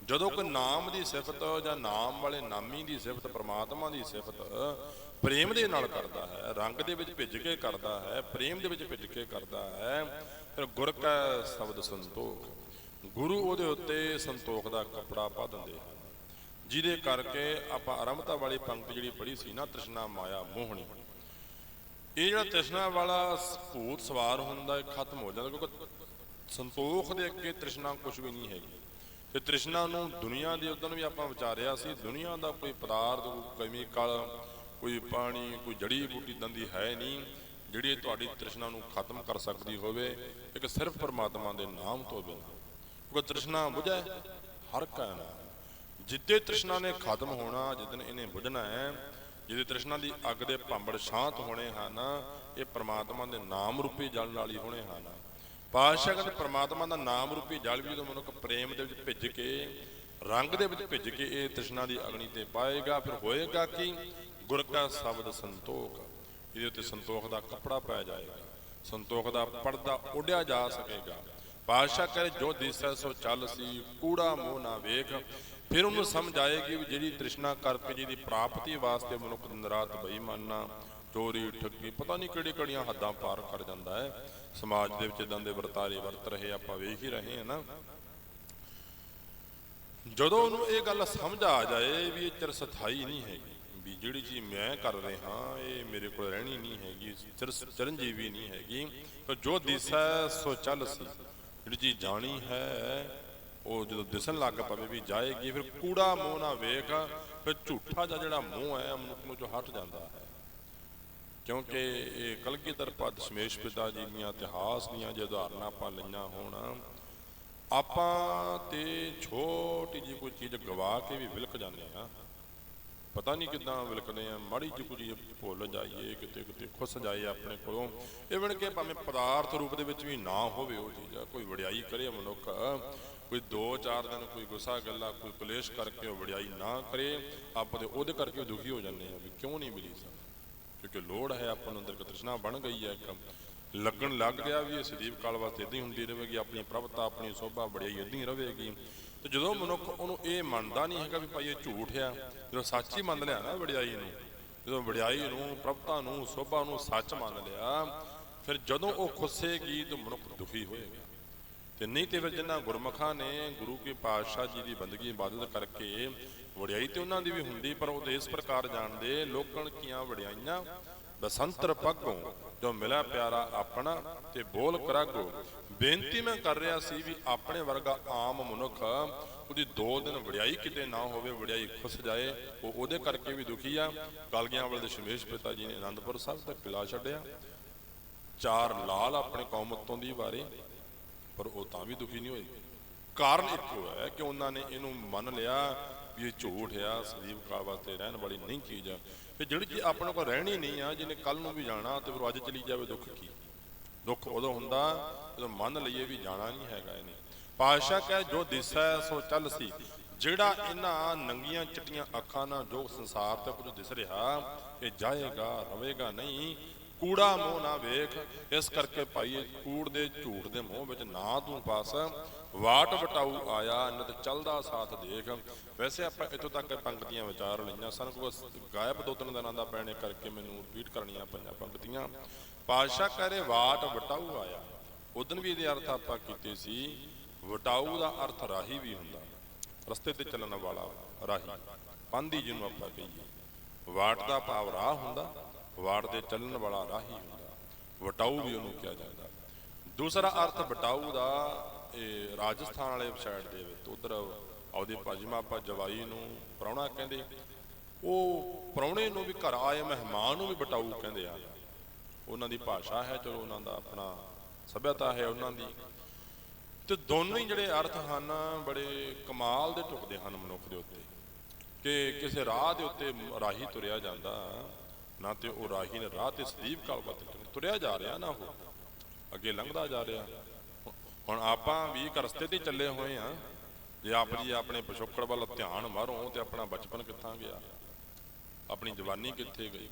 ਜਦੋਂ ਕੋਈ ਨਾਮ ਦੀ ਸਿਫਤ ਜਾਂ ਨਾਮ ਵਾਲੇ ਨਾਮੀ ਦੀ ਸਿਫਤ, ਪ੍ਰਮਾਤਮਾ ਦੀ ਸਿਫਤ ਪ੍ਰੇਮ ਦੇ ਨਾਲ ਕਰਦਾ ਹੈ, ਰੰਗ ਦੇ ਵਿੱਚ ਭਿੱਜ ਕੇ ਕਰਦਾ ਹੈ, ਪ੍ਰੇਮ ਦੇ ਵਿੱਚ ਭਿੱਜ ਕੇ ਕਰਦਾ ਹੈ, ਫਿਰ ਗੁਰ ਕਾ ਸ਼ਬਦ ਸੰਤੋਖ। ਗੁਰੂ ਉਹਦੇ ਉੱਤੇ ਸੰਤੋਖ ਦਾ ਕੱਪੜਾ ਪਾ ਦਿੰਦੇ ਹਨ, ਜਿਹਦੇ ਕਰਕੇ ਆਪਾਂ ਆਰੰਭਤਾ ਵਾਲੀ ਪੰਕਤੀ ਜਿਹੜੀ ਪੜ੍ਹੀ ਸੀ ਨਾ, ਤ੍ਰਿਸ਼ਨਾ ਮਾਇਆ ਮੋਹਣੀ, ਇਹ ਜਿਹੜਾ ਤ੍ਰਿਸ਼ਨਾ ਵਾਲਾ ਭੂਤ ਸਵਾਰ ਹੁੰਦਾ, ਇਹ ਖਤਮ ਹੋ ਜਾਂਦਾ, ਕਿਉਂਕਿ ਸੰਤੋਖ ਦੇ ਅੱਗੇ ਤ੍ਰਿਸ਼ਨਾ ਕੁਝ ਵੀ ਨਹੀਂ ਹੈਗੀ। ਤੇ ਤ੍ਰਿਸ਼ਨਾ ਨੂੰ ਦੁਨੀਆ ਦੇ ਉਦੋਂ ਵੀ ਆਪਾਂ ਵਿਚਾਰਿਆ ਸੀ, ਦੁਨੀਆ ਦਾ ਕੋਈ ਪਦਾਰਥ, ਕੋਈ ਕੈਮੀਕਲ, ਕੋਈ ਪਾਣੀ, ਕੋਈ ਜੜੀ ਬੂਟੀ ਦੰਦੀ ਹੈ ਨਹੀਂ, ਜਿਹੜੀ ਤੁਹਾਡੀ ਤ੍ਰਿਸ਼ਨਾ ਨੂੰ ਖਤਮ ਕਰ ਸਕਦੀ ਹੋਵੇ, ਇੱਕ ਸਿਰਫ ਪਰਮਾਤਮਾ ਦੇ ਨਾਮ ਤੋਂ ਬਿਨਾਂ। ਕਿਉਂਕਿ ਤ੍ਰਿਸ਼ਨਾ ਬੁਝੈ ਹਰ ਕਾ ਨਾਮ ਜਿੱਦੇ ਤ੍ਰਿਸ਼ਨਾ ਨੇ ਖਤਮ ਹੋਣਾ ਜਿੱਦਨ ਇਹਨੇ ਬੁਝਣਾ ਹੈ, ਜਿਹਦੇ ਤ੍ਰਿਸ਼ਨਾ ਦੀ ਅੱਗ ਦੇ ਭਾਂਬੜ ਸ਼ਾਂਤ ਹੋਣੇ ਹਨ, ਇਹ ਪ੍ਰਮਾਤਮਾ ਦੇ ਨਾਮ ਰੂਪੀ ਜਲ ਨਾਲ ਹੀ ਹੋਣੇ ਹਨ। ਪਾਤਸ਼ਾਹ ਕਹਿੰਦੇ ਪ੍ਰਮਾਤਮਾ ਦਾ ਨਾਮ ਰੂਪੀ ਜਲ ਵੀ ਜਦੋਂ ਮਨੁੱਖ ਪ੍ਰੇਮ ਦੇ ਵਿੱਚ ਭਿੱਜ ਕੇ, ਰੰਗ ਦੇ ਵਿੱਚ ਭਿੱਜ ਕੇ ਇਹ ਤ੍ਰਿਸ਼ਨਾ ਦੀ ਅਗਨੀ ਤੇ ਪਾਏਗਾ, ਫਿਰ ਹੋਏਗਾ ਕਿ? ਗੁਰ ਕਾ ਸ਼ਬਦ ਸੰਤੋਖ। ਇਹਦੇ ਉੱਤੇ ਸੰਤੋਖ ਦਾ ਕੱਪੜਾ ਪਾਇਆ ਜਾਏਗਾ। ਸੰਤੋਖ ਦਾ ਪਰਦਾ ਉੱਡਿਆ ਜਾ ਸਕੇਗਾ। ਪਾਤਸ਼ਾਹ ਕਹੇ, ਜੋ ਦਿਸੈ ਸੋ ਚੱਲ ਸੀ, ਕੂੜਾ ਮੋਹ ਨਾ ਵੇਖ। ਫਿਰ ਉਹਨੂੰ ਸਮਝ ਆਏਗੀ ਵੀ ਜਿਹੜੀ ਤ੍ਰਿਸ਼ਨਾ ਕਰਕੇ ਜਿਹਦੀ ਪ੍ਰਾਪਤੀ ਵਾਸਤੇ ਮਨੁੱਖ ਦਿਨ ਰਾਤ ਬੇਈਮਾਨਾ ਚੋਰੀ ਠੱਗੀ, ਪਤਾ ਨਹੀਂ ਕਿਹੜੀ ਕਿਹੜੀਆਂ ਹੱਦਾਂ ਪਾਰ ਕਰ ਜਾਂਦਾ ਹੈ। ਸਮਾਜ ਦੇ ਵਿੱਚ ਇਦਾਂ ਦੇ ਵਰਤਾਰੇ ਵਰਤ ਰਹੇ, ਆਪਾਂ ਵੇਖ ਹੀ ਰਹੇ ਹਾਂ ਨਾ। ਜਦੋਂ ਉਹਨੂੰ ਇਹ ਗੱਲ ਸਮਝ ਆ ਜਾਏ ਵੀ ਇਹ ਚਿਰਸਥਾਈ ਨਹੀਂ ਹੈਗੀ, ਵੀ ਜਿਹੜੀ ਚੀਜ਼ ਮੈਂ ਕਰ ਰਿਹਾ ਇਹ ਮੇਰੇ ਕੋਲ ਰਹਿਣੀ ਨਹੀਂ ਹੈਗੀ, ਚਿਰ ਚਰਨਜੀਵੀ ਨਹੀਂ ਹੈਗੀ ਪਰ ਜੋ ਦਿਸ਼ਾ, ਸੋ ਚੱਲ ਸੀ। ਜਿਹੜੀ ਚੀਜ਼ ਜਾਣੀ ਹੈ, ਉਹ ਜਦੋਂ ਦਿਸਣ ਲੱਗ ਪਵੇ ਵੀ ਜਾਏਗੀ, ਫਿਰ ਕੂੜਾ ਮੂੰਹ ਨਾ ਵੇਖ, ਫਿਰ ਝੂਠਾ ਜਿਹਾ ਜਿਹੜਾ ਮੂੰਹ ਹੈ, ਮਨੁੱਖ ਨੂੰ ਜੋ ਹਟ ਜਾਂਦਾ ਹੈ। ਕਿਉਂਕਿ ਇਹ ਕਲਗੀਧਰ ਪਦ ਸਮੇਸ਼ ਪਿਤਾ ਜੀ ਦੀਆਂ ਇਤਿਹਾਸ ਦੀਆਂ ਜੇ ਉਦਾਹਰਨਾਂ ਆਪਾਂ ਲਈਆਂ ਹੋਣ, ਆਪਾਂ ਤੇ ਛੋਟੀ ਜਿਹੀ ਕੋਈ ਚੀਜ਼ ਗਵਾ ਕੇ ਵੀ ਵਿਲਕ ਜਾਂਦੇ ਆ। ਪਤਾ ਨਹੀਂ ਕਿਦਾਂ ਵਿਲਕਦੇ ਆ, ਮਾੜੀ ਜਿਹੀ ਕੁਝ ਭੁੱਲ ਜਾਈਏ, ਕਿਤੇ ਕਿਤੇ ਖੁੱਸ ਜਾਏ ਆਪਣੇ ਕੋਲੋਂ। ਇਵਨ ਕਿ ਭਾਵੇਂ ਪਦਾਰਥ ਰੂਪ ਦੇ ਵਿੱਚ ਵੀ ਨਾ ਹੋਵੇ ਉਹ ਚੀਜ਼, ਕੋਈ ਵਡਿਆਈ ਕਰੇ ਮਨੁੱਖ, ਕੋਈ 2-4 ਦਿਨ ਕੋਈ ਗੁੱਸਾ ਗੱਲਾ, ਕੋਈ ਕਲੇਸ਼ ਕਰਕੇ ਉਹ ਵਡਿਆਈ ਨਾ ਕਰੇ, ਆਪਾਂ ਤੇ ਉਹਦੇ ਕਰਕੇ ਦੁਖੀ ਹੋ ਜਾਂਦੇ ਆ ਵੀ ਕਿਉਂ ਨਹੀਂ ਮਿਲੀ ਸਾਨੂੰ। ਕਿਉਂਕਿ ਲੋੜ ਹੈ ਆਪਾਂ ਨੂੰ ਅੰਦਰ ਇੱਕ ਤ੍ਰਿਸ਼ਨਾ ਬਣ ਗਈ ਹੈ, ਇੱਕ ਲੱਗਣ ਲੱਗ ਗਿਆ ਵੀ ਇਹ ਸਦੀਪ ਕਾਲ ਵਾਸਤੇ ਇਦਾਂ ਹੀ ਹੁੰਦੀ ਰਹੇਗੀ, ਆਪਣੀ ਪ੍ਰਭਤਾ ਆਪਣੀ ਸੋਭਾ ਬੜਾਈ ਇਦਾਂ ਹੀ ਰਹੇਗੀ। ਤੇ ਜਦੋਂ ਮਨੁੱਖ ਉਹਨੂੰ ਇਹ ਮੰਨਦਾ ਨਹੀਂ ਹੈਗਾ ਵੀ ਭਾਈ ਇਹ ਝੂਠ ਆ ਜਦੋਂ ਸੱਚ ਹੀ ਮੰਨ ਲਿਆ ਨਾ ਵਡਿਆਈ ਨੂੰ, ਜਦੋਂ ਵਡਿਆਈ ਨੂੰ ਪ੍ਰਭਤਾ ਨੂੰ, ਸੋਭਾ ਨੂੰ ਸੱਚ ਮੰਨ ਲਿਆ, ਫਿਰ ਜਦੋਂ ਉਹ ਖੁੱਸੇਗੀ ਤਾਂ ਮਨੁੱਖ ਦੁਖੀ ਹੋਏਗਾ। ਤੇ ਨਹੀਂ ਤੇ ਫਿਰ ਜਿਨ੍ਹਾਂ ਗੁਰਮਖਾਂ ਨੇ ਗੁਰੂ ਕੇ ਪਾਤਸ਼ਾਹ ਜੀ ਦੀ ਬੰਦਗੀ ਇਬਾਦਤ ਕਰਕੇ ਵਡਿਆਈ ਤੇ ਉਹਨਾਂ ਦੀ ਵੀ ਹੁੰਦੀ, ਪਰ ਉਹ ਇਸ ਪ੍ਰਕਾਰ ਜਾਣਦੇ, ਲੋਕਣ ਕੀਆਂ ਵਡਿਆਈਆਂ? ਬਸੰਤਰ ਪੱਗੋਂ ਜੋ ਮਿਲਿਆ ਪਿਆਰਾ ਆਪਣਾ ਤੇ ਬੋਲ ਕਰਾਗੋ। ਬੇਨਤੀ ਮੈਂ ਕਰ ਰਿਹਾ ਸੀ ਵੀ ਆਪਣੇ ਵਰਗਾ ਆਮ ਮਨੁੱਖ ਉਹਦੀ ਦੋ ਦਿਨ ਵਡਿਆਈ ਕਿਤੇ ਨਾ ਹੋਵੇ, ਵਡਿਆਈ ਖੁੱਸ ਜਾਏ, ਉਹ ਉਹਦੇ ਕਰਕੇ ਵੀ ਦੁਖੀ ਆ। ਕਲਗੀਆਂ ਵਾਲੇ ਦੇ ਸ਼ਮੇਸ਼ ਪਿਤਾ ਜੀ ਨੇ ਅਨੰਦਪੁਰ ਸਾਹਿਬ ਦਾ ਕਿਲਾ ਛੱਡਿਆ। ਚਾਰ ਲਾਲ ਆਪਣੇ ਕੌਮ ਤੋਂ ਦੀ ਵਾਰੇ, ਪਰ ਉਹ ਤਾਂ ਵੀ ਦੁਖੀ ਨਹੀਂ ਹੋਏ। ਕਾਰਨ ਇੱਕੋ ਹੈ ਕਿ ਉਹਨਾਂ ਨੇ ਇਹਨੂੰ ਮੰਨ ਲਿਆ ਵੀ ਇਹ ਝੂਠ ਆ, ਸਦੀਵ ਕਾਲ ਵਾਸਤੇ ਰਹਿਣ ਵਾਲੀ ਨਹੀਂ ਚੀਜ਼ ਆ। ਤੇ ਜਿਹੜੀ ਚੀਜ਼ ਆਪਣੇ ਕੋਲ ਰਹਿਣੀ ਨਹੀਂ ਆ, ਜਿਹਨੇ ਕੱਲ ਨੂੰ ਵੀ ਜਾਣਾ ਤੇ ਫਿਰ ਅੱਜ ਚਲੀ ਜਾਵੇ, ਦੁੱਖ ਕੀ? ਦੁੱਖ ਉਦੋਂ ਹੁੰਦਾ ਜਦੋਂ ਮੰਨ ਲਈਏ ਵੀ ਜਾਣਾ ਨਹੀਂ ਹੈਗਾ ਇਹਨੇ। ਪਾਤਸ਼ਾਹ ਕਹੇ, ਜੋ ਦਿਸੈ ਸੋ ਚੱਲ ਸੀ। ਜਿਹੜਾ ਇਹਨਾਂ ਨੰਗੀਆਂ ਚਿੱਟੀਆਂ ਅੱਖਾਂ ਨਾਲ ਜੋ ਸੰਸਾਰ ਤੇ ਕੁਝ ਦਿਸ ਰਿਹਾ, ਇਹ ਜਾਏਗਾ, ਰਵੇਗਾ ਨਹੀਂ। ਕੂੜਾ ਮੋਹ ਨਾ ਵੇਖ। ਇਸ ਕਰਕੇ ਭਾਈ ਕੂੜ ਦੇ ਝੂਠ ਦੇ ਮੋਹ ਵਿੱਚ ਨਾ ਤੂੰ ਪਾਸ ਵਾਟ ਵਟਾਊ ਆਇਆ ਨਿਤ ਚੱਲਦਾ ਸਾਥ ਦੇਖ। ਵੈਸੇ ਆਪਾਂ ਇੱਥੋਂ ਤੱਕ ਪੰਕਤੀਆਂ ਵਿਚਾਰ ਲਈਆਂ ਸਨ, ਕੋ ਗਾਇਬ ਦੋ ਤਿੰਨ ਦਿਨਾਂ ਦਾ ਪੈਣੇ ਕਰਕੇ ਮੈਨੂੰ ਰਿਪੀਟ ਕਰਨੀਆਂ ਪਈਆਂ ਪੰਕਤੀਆਂ। ਪਾਤਸ਼ਾਹ ਕਰੇ ਵਾਟ ਵਟਾਊ ਆਇਆ। ਉਦੋਂ ਵੀ ਇਹਦੇ ਅਰਥ ਆਪਾਂ ਕੀਤੇ ਸੀ, ਵਟਾਊ ਦਾ ਅਰਥ ਰਾਹੀ ਵੀ ਹੁੰਦਾ। ਰਸਤੇ ਤੇ ਚੱਲਣ ਵਾਲਾ ਰਾਹੀ ਪੰਦੀ ਜਿਹਨੂੰ ਆਪਾਂ ਕਹੀਏ। ਵਾਟ ਦਾ ਭਾਵ ਰਾਹ ਹੁੰਦਾ। ਵਾਟ ਦੇ ਚੱਲਣ ਵਾਲਾ ਰਾਹੀ ਹੁੰਦਾ। ਵਟਾਊ ਵੀ ਉਹਨੂੰ ਕਿਹਾ ਜਾਂਦਾ। ਦੂਸਰਾ ਅਰਥ ਵਟਾਊ ਦਾ, ਇਹ ਰਾਜਸਥਾਨ ਵਾਲੇ ਸਾਈਡ ਦੇ ਵਿੱਚ, ਉਧਰ ਆਉਦੇ ਭਾਜਮਾ ਆਪਾਂ ਜਵਾਈ ਨੂੰ ਪ੍ਰਾਹੁਣਾ ਕਹਿੰਦੇ ਉਹ ਪ੍ਰਾਹੁਣੇ ਨੂੰ ਵੀ ਘਰ ਆਏ, ਮਹਿਮਾਨ ਨੂੰ ਵੀ ਵਟਾਊ ਕਹਿੰਦੇ ਆ। ਉਹਨਾਂ ਦੀ ਭਾਸ਼ਾ ਹੈ, ਚਲੋ ਉਹਨਾਂ ਦਾ ਆਪਣਾ ਸਭਿਅਤਾ ਹੈ ਉਹਨਾਂ ਦੀ। ਤੇ ਦੋਨੋਂ ਹੀ ਜਿਹੜੇ ਅਰਥ ਹਨ, ਬੜੇ ਕਮਾਲ ਦੇ ਢੁਕਦੇ ਹਨ ਮਨੁੱਖ ਦੇ ਉੱਤੇ। ਕਿ ਕਿਸੇ ਰਾਹ ਦੇ ਉੱਤੇ ਰਾਹੀ ਤੁਰਿਆ ਜਾਂਦਾ। ਨਾ ਤੇ ਉਹ ਰਾਹੀ ਨੇ ਰਾਹ ਤੇ ਸਦੀਪ ਕਾਲ ਵੱਲ ਤੁਰਿਆ ਜਾ ਰਿਹਾ ਨਾ ਉਹ। ਅੱਗੇ ਲੰਘਦਾ ਜਾ ਰਿਹਾ। ਹੁਣ ਆਪਾਂ ਵੀ ਇੱਕ ਰਸਤੇ ਤੇ ਚੱਲੇ ਹੋਏ ਆ ਜੇ ਆਪ ਜੀ ਆਪਣੇ ਪਿਛੋਕੜ ਵੱਲ ਧਿਆਨ ਮਾਰੋ, ਤੇ ਆਪਣਾ ਬਚਪਨ ਕਿੱਥਾਂ ਗਿਆ? ਆਪਣੀ ਜਵਾਨੀ ਕਿੱਥੇ ਗਈ?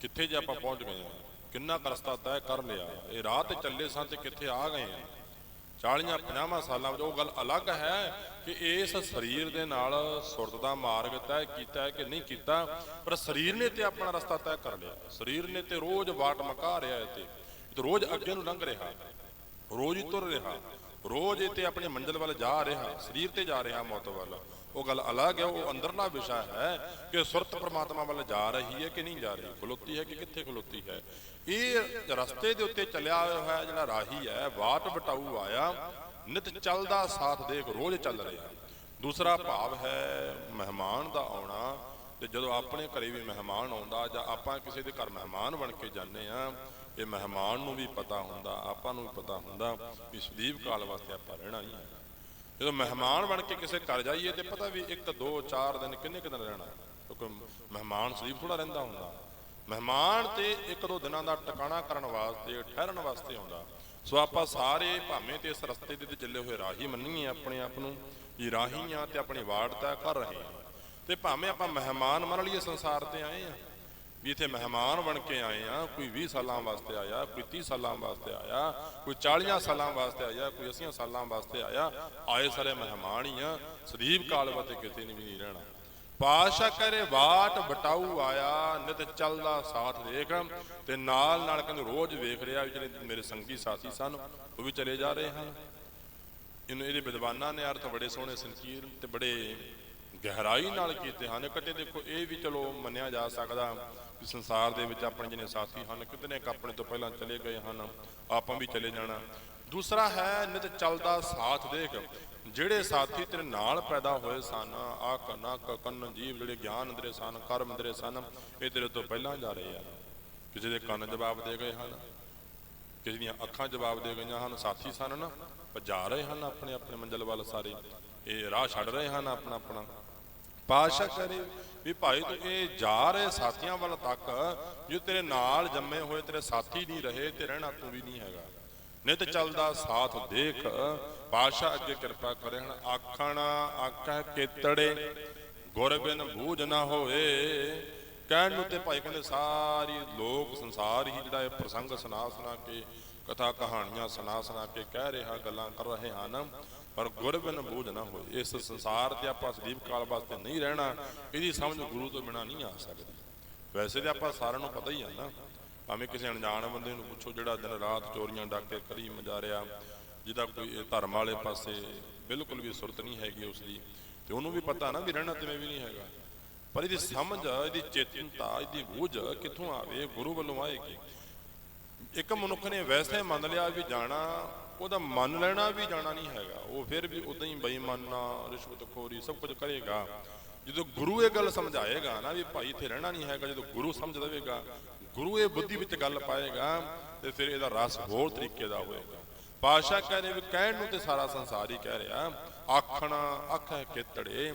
ਕਿੱਥੇ ਜੇ ਆਪਾਂ ਪਹੁੰਚ ਗਏ ਆ ਕਿੰਨਾ ਕੁ ਰਸਤਾ ਤੈਅ ਕਰ ਲਿਆ? ਇਹ ਰਾਹ ਤੇ ਚੱਲੇ ਸਾਂ ਤੇ ਕਿੱਥੇ ਆ ਗਏ ਆ 40 50 ਸਾਲਾਂ ਵਿੱਚ ਉਹ ਗੱਲ ਅਲੱਗ ਹੈ ਕਿ ਇਸ ਸਰੀਰ ਦੇ ਨਾਲ ਸੁਰਤ ਦਾ ਮਾਰਗ ਤੈਅ ਕੀਤਾ ਹੈ ਕਿ ਨਹੀਂ ਕੀਤਾ, ਪਰ ਸਰੀਰ ਨੇ ਤੇ ਆਪਣਾ ਰਸਤਾ ਤੈਅ ਕਰ ਲਿਆ। ਸਰੀਰ ਨੇ ਤੇ ਰੋਜ਼ ਵਾਟ ਮਕਾ ਰਿਹਾ ਹੈ ਤੇ ਰੋਜ਼ ਅੱਗੇ ਨੂੰ ਲੰਘ ਰਿਹਾ। ਰੋਜ਼ ਹੀ ਤੁਰ ਰਿਹਾ। ਰੋਜ਼ ਇਹ ਤੇ ਆਪਣੀ ਮੰਜ਼ਿਲ ਵੱਲ ਜਾ ਰਿਹਾ, ਸਰੀਰ ਤੇ ਜਾ ਰਿਹਾ ਮੌਤ ਵੱਲ। ਉਹ ਗੱਲ ਅਲੱਗ ਹੈ, ਉਹ ਅੰਦਰਲਾ ਵਿਸ਼ਾ ਹੈ ਕਿ ਸੁਰਤ ਪ੍ਰਮਾਤਮਾ ਵੱਲ ਜਾ ਰਹੀ ਹੈ ਕਿ ਨਹੀਂ ਜਾ ਰਹੀ। ਖਲੋਤੀ ਹੈ ਕਿ ਕਿੱਥੇ ਖਲੋਤੀ ਹੈ? ਇਹ ਰਸਤੇ ਦੇ ਉੱਤੇ ਚੱਲਿਆ ਹੋਇਆ ਜਿਹੜਾ ਰਾਹੀ ਹੈ ਬਾਟ ਬਟਾਊ ਆਇਆ, ਨਿਤ ਚੱਲਦਾ ਸਾਥ ਦੇਖ ਰੋਜ਼ ਚੱਲ ਰਿਹਾ। ਦੂਸਰਾ ਭਾਵ ਹੈ ਮਹਿਮਾਨ ਦਾ ਆਉਣਾ ਤੇ ਜਦੋਂ ਆਪਣੇ ਘਰੇ ਵੀ ਮਹਿਮਾਨ ਆਉਂਦਾ ਜਾਂ ਆਪਾਂ ਕਿਸੇ ਦੇ ਘਰ ਮਹਿਮਾਨ ਬਣ ਕੇ ਜਾਂਦੇ ਆ ਇਹ ਮਹਿਮਾਨ ਨੂੰ ਵੀ ਪਤਾ ਹੁੰਦਾ, ਆਪਾਂ ਨੂੰ ਵੀ ਪਤਾ ਹੁੰਦਾ ਵੀ ਸਦੀਪ ਕਾਲ ਵਾਸਤੇ ਆਪਾਂ ਰਹਿਣਾ ਹੀ ਹੈ। ਜਦੋਂ ਮਹਿਮਾਨ ਬਣ ਕੇ ਕਿਸੇ ਘਰ ਜਾਈਏ ਤੇ ਪਤਾ ਵੀ ਇੱਕ, ਦੋ, ਚਾਰ ਦਿਨ ਕਿੰਨੇ ਕੁ ਦਿਨ ਰਹਿਣਾ ਕਿਉਂਕਿ ਮਹਿਮਾਨ ਸਦੀਪ ਥੋੜਾ ਰਹਿੰਦਾ ਹੁੰਦਾ। ਮਹਿਮਾਨ ਤੇ ਇੱਕ ਦੋ ਦਿਨਾਂ ਦਾ ਟਿਕਾਣਾ ਕਰਨ ਵਾਸਤੇ, ਠਹਿਰਨ ਵਾਸਤੇ ਆਉਂਦਾ। ਸੋ ਆਪਾਂ ਸਾਰੇ ਭਾਵੇਂ ਤੇ ਇਸ ਰਸਤੇ ਦੇ ਤੇ ਚੱਲੇ ਹੋਏ ਰਾਹੀ ਮੰਨੀਏ, ਆਪਣੇ ਆਪ ਨੂੰ ਵੀ ਰਾਹੀ ਆ ਤੇ ਆਪਣੀ ਵਾਰਡ ਤੈਅ ਕਰ ਰਹੇ ਆ ਤੇ ਭਾਵੇਂ ਆਪਾਂ ਮਹਿਮਾਨ ਮੰਨ ਲਈਏ ਸੰਸਾਰ ਤੇ ਆਏ ਆ ਵੀ ਇੱਥੇ ਮਹਿਮਾਨ ਬਣ ਕੇ ਆਏ ਆ ਕੋਈ 20 ਸਾਲਾਂ ਵਾਸਤੇ ਆਇਆ, ਕੋਈ 30 ਸਾਲਾਂ ਵਾਸਤੇ ਆਇਆ, ਕੋਈ 40 ਸਾਲਾਂ ਵਾਸਤੇ ਆਇਆ, ਕੋਈ 80 ਸਾਲਾਂ ਵਾਸਤੇ ਆਇਆ, ਆਏ ਸਾਰੇ ਮਹਿਮਾਨ ਹੀ ਆ ਸਦੀਪ ਕਾਲ ਵਾਸਤੇ ਕਿਤੇ ਨਹੀਂ ਵੀ ਨਹੀਂ ਰਹਿਣਾ। ਪਾਸ਼ਾ ਕਰੇ ਬਾਟ ਬਟਾਊ ਆਇਆ, ਨਿਤ ਚੱਲਦਾ ਸਾਥ ਦੇਖ ਤੇ ਨਾਲ ਨਾਲ ਕਹਿੰਦੇ ਰੋਜ਼ ਵੇਖ ਰਿਹਾ ਵੀ ਜਿਹੜੇ ਮੇਰੇ ਸੰਗੀ ਸਾਥੀ ਸਨ, ਉਹ ਵੀ ਚਲੇ ਜਾ ਰਹੇ ਹਨ। ਇਹਨੂੰ ਇਹਦੇ ਵਿਦਵਾਨਾਂ ਨੇ ਅਰਥ ਬੜੇ ਸੋਹਣੇ ਸੰਕੀਰ ਤੇ ਬੜੇ ਗਹਿਰਾਈ ਨਾਲ ਕੀਤੇ ਹਨ। ਇਕੱਠੇ ਦੇਖੋ, ਇਹ ਵੀ ਚਲੋ ਮੰਨਿਆ ਜਾ ਸਕਦਾ ਕਿ ਸੰਸਾਰ ਦੇ ਵਿੱਚ ਆਪਣੇ ਜਿਹਨੇ ਸਾਥੀ ਹਨ, ਕਿਤਨੇ ਕੁ ਆਪਣੇ ਤੋਂ ਪਹਿਲਾਂ ਚਲੇ ਗਏ ਹਨ, ਆਪਾਂ ਵੀ ਚਲੇ ਜਾਣਾ। ਦੂਸਰਾ ਹੈ, ਨਿਤ ਚੱਲਦਾ ਸਾਥ ਦੇਖ। ਜਿਹੜੇ ਸਾਥੀ ਤੇਰੇ ਨਾਲ ਪੈਦਾ ਹੋਏ ਸਨ ਆਖ ਨਕ ਕੰਨ ਜੀਵ ਜਿਹੜੇ ਗਿਆਨ ਅੰਦਰੇ ਸਨ, ਕਰਮ ਅੰਦਰੇ ਸਨ, ਇਹ ਤੇਰੇ ਤੋਂ ਪਹਿਲਾਂ ਜਾ ਰਹੇ ਆ ਕਿਸੇ ਦੇ ਕੰਨ ਜਵਾਬ ਦੇ ਗਏ ਹਨ, ਕਿਸੇ ਦੀਆਂ ਅੱਖਾਂ ਜਵਾਬ ਦੇ ਗਈਆਂ ਹਨ, ਸਾਥੀ ਸਨ ਨਾ ਉਹ ਜਾ ਰਹੇ ਹਨ ਆਪਣੇ ਆਪਣੇ ਮੰਜ਼ਲ ਵੱਲ ਸਾਰੇ। ਇਹ ਰਾਹ ਛੱਡ ਰਹੇ ਹਨ ਆਪਣਾ ਆਪਣਾ। ਪਾਸ਼ਾ ਕਰੇ ਵੀ ਭਾਈ ਤੂੰ ਇਹ ਜਾ ਰਹੇ ਸਾਥੀਆਂ ਵੱਲ ਤੱਕ, ਜੋ ਤੇਰੇ ਨਾਲ ਜੰਮੇ ਹੋਏ ਤੇਰੇ ਸਾਥੀ ਨਹੀਂ ਰਹੇ, ਤੇ ਰਹਿਣਾ ਤੂੰ ਵੀ ਨਹੀਂ ਹੈਗਾ। ਨਿਤ ਚੱਲਦਾ ਸਾਥ ਦੇਖ। ਪਾਸ਼ਾ ਅੱਗੇ ਕਿਰਪਾ ਕਰੇ ਹਣ ਆਖਣ ਆਖੈ ਕੇਤੜੇ ਗੁਰ ਬਿਨ ਬੂਝ ਨਾ ਹੋਏ। ਕਹਿਣ ਨੂੰ ਤੇ ਭਾਈ ਕਹਿੰਦੇ ਸਾਰੀ ਲੋਕ ਸੰਸਾਰ ਹੀ ਜਿਹੜਾ ਇਹ ਪ੍ਰਸੰਗ ਸੁਣਾ ਸੁਣਾ ਕੇ, ਕਥਾ ਕਹਾਣੀਆਂ ਸੁਣਾ ਸੁਣਾ ਕੇ ਕਹਿ ਰਿਹਾ, ਗੱਲਾਂ ਕਰ ਰਹੇ ਹਨ। ਪਰ ਗੁਰ ਬਿਨ ਬੂਝ ਨਾ ਹੋਏ। ਇਸ ਸੰਸਾਰ ਤੇ ਆਪਾਂ ਸਦੀਪ ਕਾਲ ਵਾਸਤੇ ਨਹੀਂ ਰਹਿਣਾ। ਇਹਦੀ ਸਮਝ ਗੁਰੂ ਤੋਂ ਬਿਨਾ ਨਹੀਂ ਆ ਸਕਦੀ। ਵੈਸੇ ਤੇ ਆਪਾਂ ਸਾਰਿਆਂ ਨੂੰ ਪਤਾ ਹੀ ਆ ਨਾ। ਭਾਵੇਂ ਕਿਸੇ ਅਣਜਾਣ ਬੰਦੇ ਨੂੰ ਪੁੱਛੋ ਜਿਹੜਾ ਦਿਨ ਰਾਤ ਚੋਰੀਆਂ ਡਾਕੇ ਕਰੀ ਮਜਾਰਿਆ ਜਿਹਦਾ ਕੋਈ ਧਰਮ ਵਾਲੇ ਪਾਸੇ ਬਿਲਕੁਲ ਵੀ ਸੁਰਤ ਨਹੀਂ ਹੈਗੀ ਉਸ ਦੀ ਤੇ ਉਹਨੂੰ ਵੀ ਪਤਾ ਨਾ ਵੀ ਰਹਿਣਾ ਤਿਵੇਂ ਵੀ ਨਹੀਂ ਹੈਗਾ। ਪਰ ਇਹਦੀ ਸਮਝ, ਇਹਦੀ ਚੇਤਨਤਾ, ਇਹਦੀ ਬੂਝ ਕਿੱਥੋਂ ਆਵੇ, ਗੁਰੂ ਵੱਲੋਂ ਆਏਗੀ। ਇੱਕ ਮਨੁੱਖ ਨੇ ਵੈਸੇ ਮੰਨ ਲਿਆ ਵੀ ਜਾਣਾ, ਉਹਦਾ ਮੰਨ ਲੈਣਾ ਵੀ ਜਾਣਾ ਨਹੀਂ ਹੈਗਾ, ਉਹ ਫਿਰ ਵੀ ਉਦਾਂ ਹੀ ਬੇਈਮਾਨਾ, ਰਿਸ਼ਵਤਖੋਰੀ ਸਭ ਕੁਝ ਕਰੇਗਾ। ਜਦੋਂ ਗੁਰੂ ਇਹ ਗੱਲ ਸਮਝਾਏਗਾ ਨਾ ਵੀ ਭਾਈ ਇੱਥੇ ਰਹਿਣਾ ਨਹੀਂ ਹੈਗਾ, ਜਦੋਂ ਗੁਰੂ ਸਮਝ ਦੇਵੇਗਾ ਗੁਰੂ ਇਹ ਬੁੱਧੀ ਵਿੱਚ ਗੱਲ ਪਾਏਗਾ ਤੇ ਫਿਰ ਇਹਦਾ ਰਸ ਹੋਰ ਤਰੀਕੇ ਦਾ ਹੋਏਗਾ। ਪਾਸ਼ਾ ਕਹਿੰਦੇ ਵੀ ਕਹਿਣ ਨੂੰ ਤੇ ਸਾਰਾ ਸੰਸਾਰ ਹੀ ਕਹਿ ਰਿਹਾ, ਆਖਣਾ ਆਖੈ ਕਿਤੜੇ,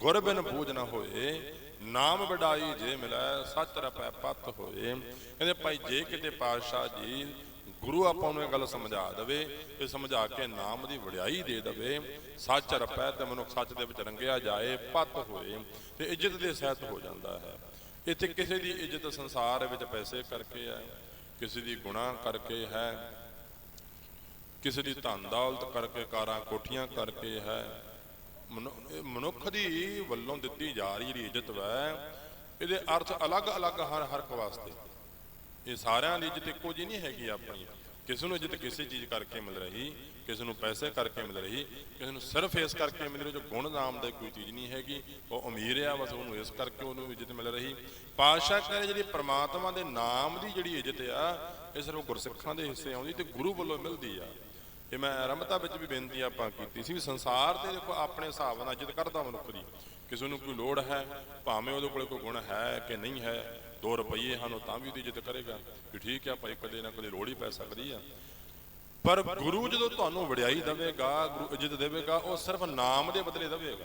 ਗੁਰ ਬਿਨ ਬੂਝ ਨਾ ਹੋਏ, ਨਾਮ ਵਡਾਈ ਜੇ ਮਿਲੈ, ਸੱਚ ਰਪੈ ਪਤ ਹੋਏ। ਕਹਿੰਦੇ ਭਾਈ ਜੇ ਕਿਤੇ ਪਾਤਸ਼ਾਹ ਜੀ ਗੁਰੂ ਆਪਾਂ ਨੂੰ ਇਹ ਗੱਲ ਸਮਝਾ ਦੇਵੇ ਤੇ ਸਮਝਾ ਕੇ ਨਾਮ ਦੀ ਵਡਿਆਈ ਦੇ ਦੇਵੇ, ਸੱਚ ਰਪੈ ਤੇ ਮਨੁੱਖ ਸੱਚ ਦੇ ਵਿੱਚ ਰੰਗਿਆ ਜਾਏ, ਪਤ ਹੋਏ, ਤੇ ਇੱਜ਼ਤ ਦੇ ਸਹਿਤ ਹੋ ਜਾਂਦਾ ਹੈ। ਇੱਥੇ ਕਿਸੇ ਦੀ ਇੱਜ਼ਤ ਸੰਸਾਰ ਵਿੱਚ ਪੈਸੇ ਕਰਕੇ ਹੈ, ਕਿਸੇ ਦੀ ਗੁਨਾਹ ਕਰਕੇ ਹੈ, ਕਿਸੇ ਦੀ ਧਨ ਦੌਲਤ ਕਰਕੇ, ਕਾਰਾਂ ਕੋਠੀਆਂ ਕਰਕੇ ਹੈ। ਮਨੁ- ਮਨੁੱਖ ਦੀ ਵੱਲੋਂ ਦਿੱਤੀ ਜਾ ਰਹੀ ਜਿਹੜੀ ਇੱਜ਼ਤ ਵੈ, ਇਹਦੇ ਅਰਥ ਅਲੱਗ-ਅਲੱਗ ਹਰ ਹਰ ਇੱਕ ਵਾਸਤੇ। ਇਹ ਸਾਰਿਆਂ ਦੀ ਇੱਜ਼ਤ ਇੱਕੋ ਜਿਹੀ ਨਹੀਂ ਹੈਗੀ ਆਪਣੀ। ਕਿਸੇ ਨੂੰ ਇੱਜ਼ਤ ਕਿਸੇ ਚੀਜ਼ ਕਰਕੇ ਮਿਲ ਰਹੀ ਕਿਸੇ ਨੂੰ ਪੈਸੇ ਕਰਕੇ ਮਿਲ ਰਹੀ, ਕਿਸੇ ਨੂੰ ਸਿਰਫ ਇਸ ਕਰਕੇ ਮਿਲ ਰਹੀ, ਜੋ ਗੁਣ ਨਾਮ ਦਾ ਕੋਈ ਚੀਜ਼ ਨਹੀਂ ਹੈਗੀ, ਉਹ ਅਮੀਰ ਆ, ਬਸ ਉਹਨੂੰ ਇਸ ਕਰਕੇ ਉਹਨੂੰ ਇੱਜ਼ਤ ਮਿਲ ਰਹੀ। ਪਾਤਸ਼ਾਹ ਕਹਿੰਦੇ ਜਿਹੜੀ ਪ੍ਰਮਾਤਮਾ ਦੇ ਨਾਮ ਦੀ ਜਿਹੜੀ ਇੱਜ਼ਤ ਆ, ਇਹ ਸਿਰਫ ਗੁਰਸਿੱਖਾਂ ਦੇ ਹਿੱਸੇ ਆਉਂਦੀ ਤੇ ਗੁਰੂ ਵੱਲੋਂ ਮਿਲਦੀ ਆ। ਇਹ ਮੈਂ ਆਰੰਭਤਾ ਵਿੱਚ ਵੀ ਬੇਨਤੀ ਆਪਾਂ ਕੀਤੀ ਸੀ ਵੀ ਸੰਸਾਰ ਤੇ ਦੇਖੋ ਆਪਣੇ ਹਿਸਾਬ ਨਾਲ ਇੱਜ਼ਤ ਕਰਦਾ ਮਨੁੱਖ ਦੀ। ਕਿਸੇ ਨੂੰ ਕੋਈ ਲੋੜ ਹੈ, ਭਾਵੇਂ ਉਹਦੇ ਕੋਲੇ ਕੋਈ ਗੁਣ ਹੈ ਕਿ ਨਹੀਂ ਹੈ 2 ਰੁਪਏ ਹਨ ਤਾਂ ਵੀ ਉਹਦੀ ਇੱਜ਼ਤ ਕਰੇਗਾ ਵੀ ਠੀਕ ਹੈ ਭਾਈ ਕਦੇ ਨਾ ਕਦੇ ਲੋੜ ਹੀ ਪੈ ਸਕਦੀ ਆ। ਪਰ ਗੁਰੂ ਜਦੋਂ ਤੁਹਾਨੂੰ ਵਡਿਆਈ ਦੇਵੇਗਾ, ਗੁਰੂ ਇੱਜ਼ਤ ਦੇਵੇਗਾ, ਉਹ ਸਿਰਫ ਨਾਮ ਦੇ ਬਦਲੇ ਦੇਵੇਗਾ।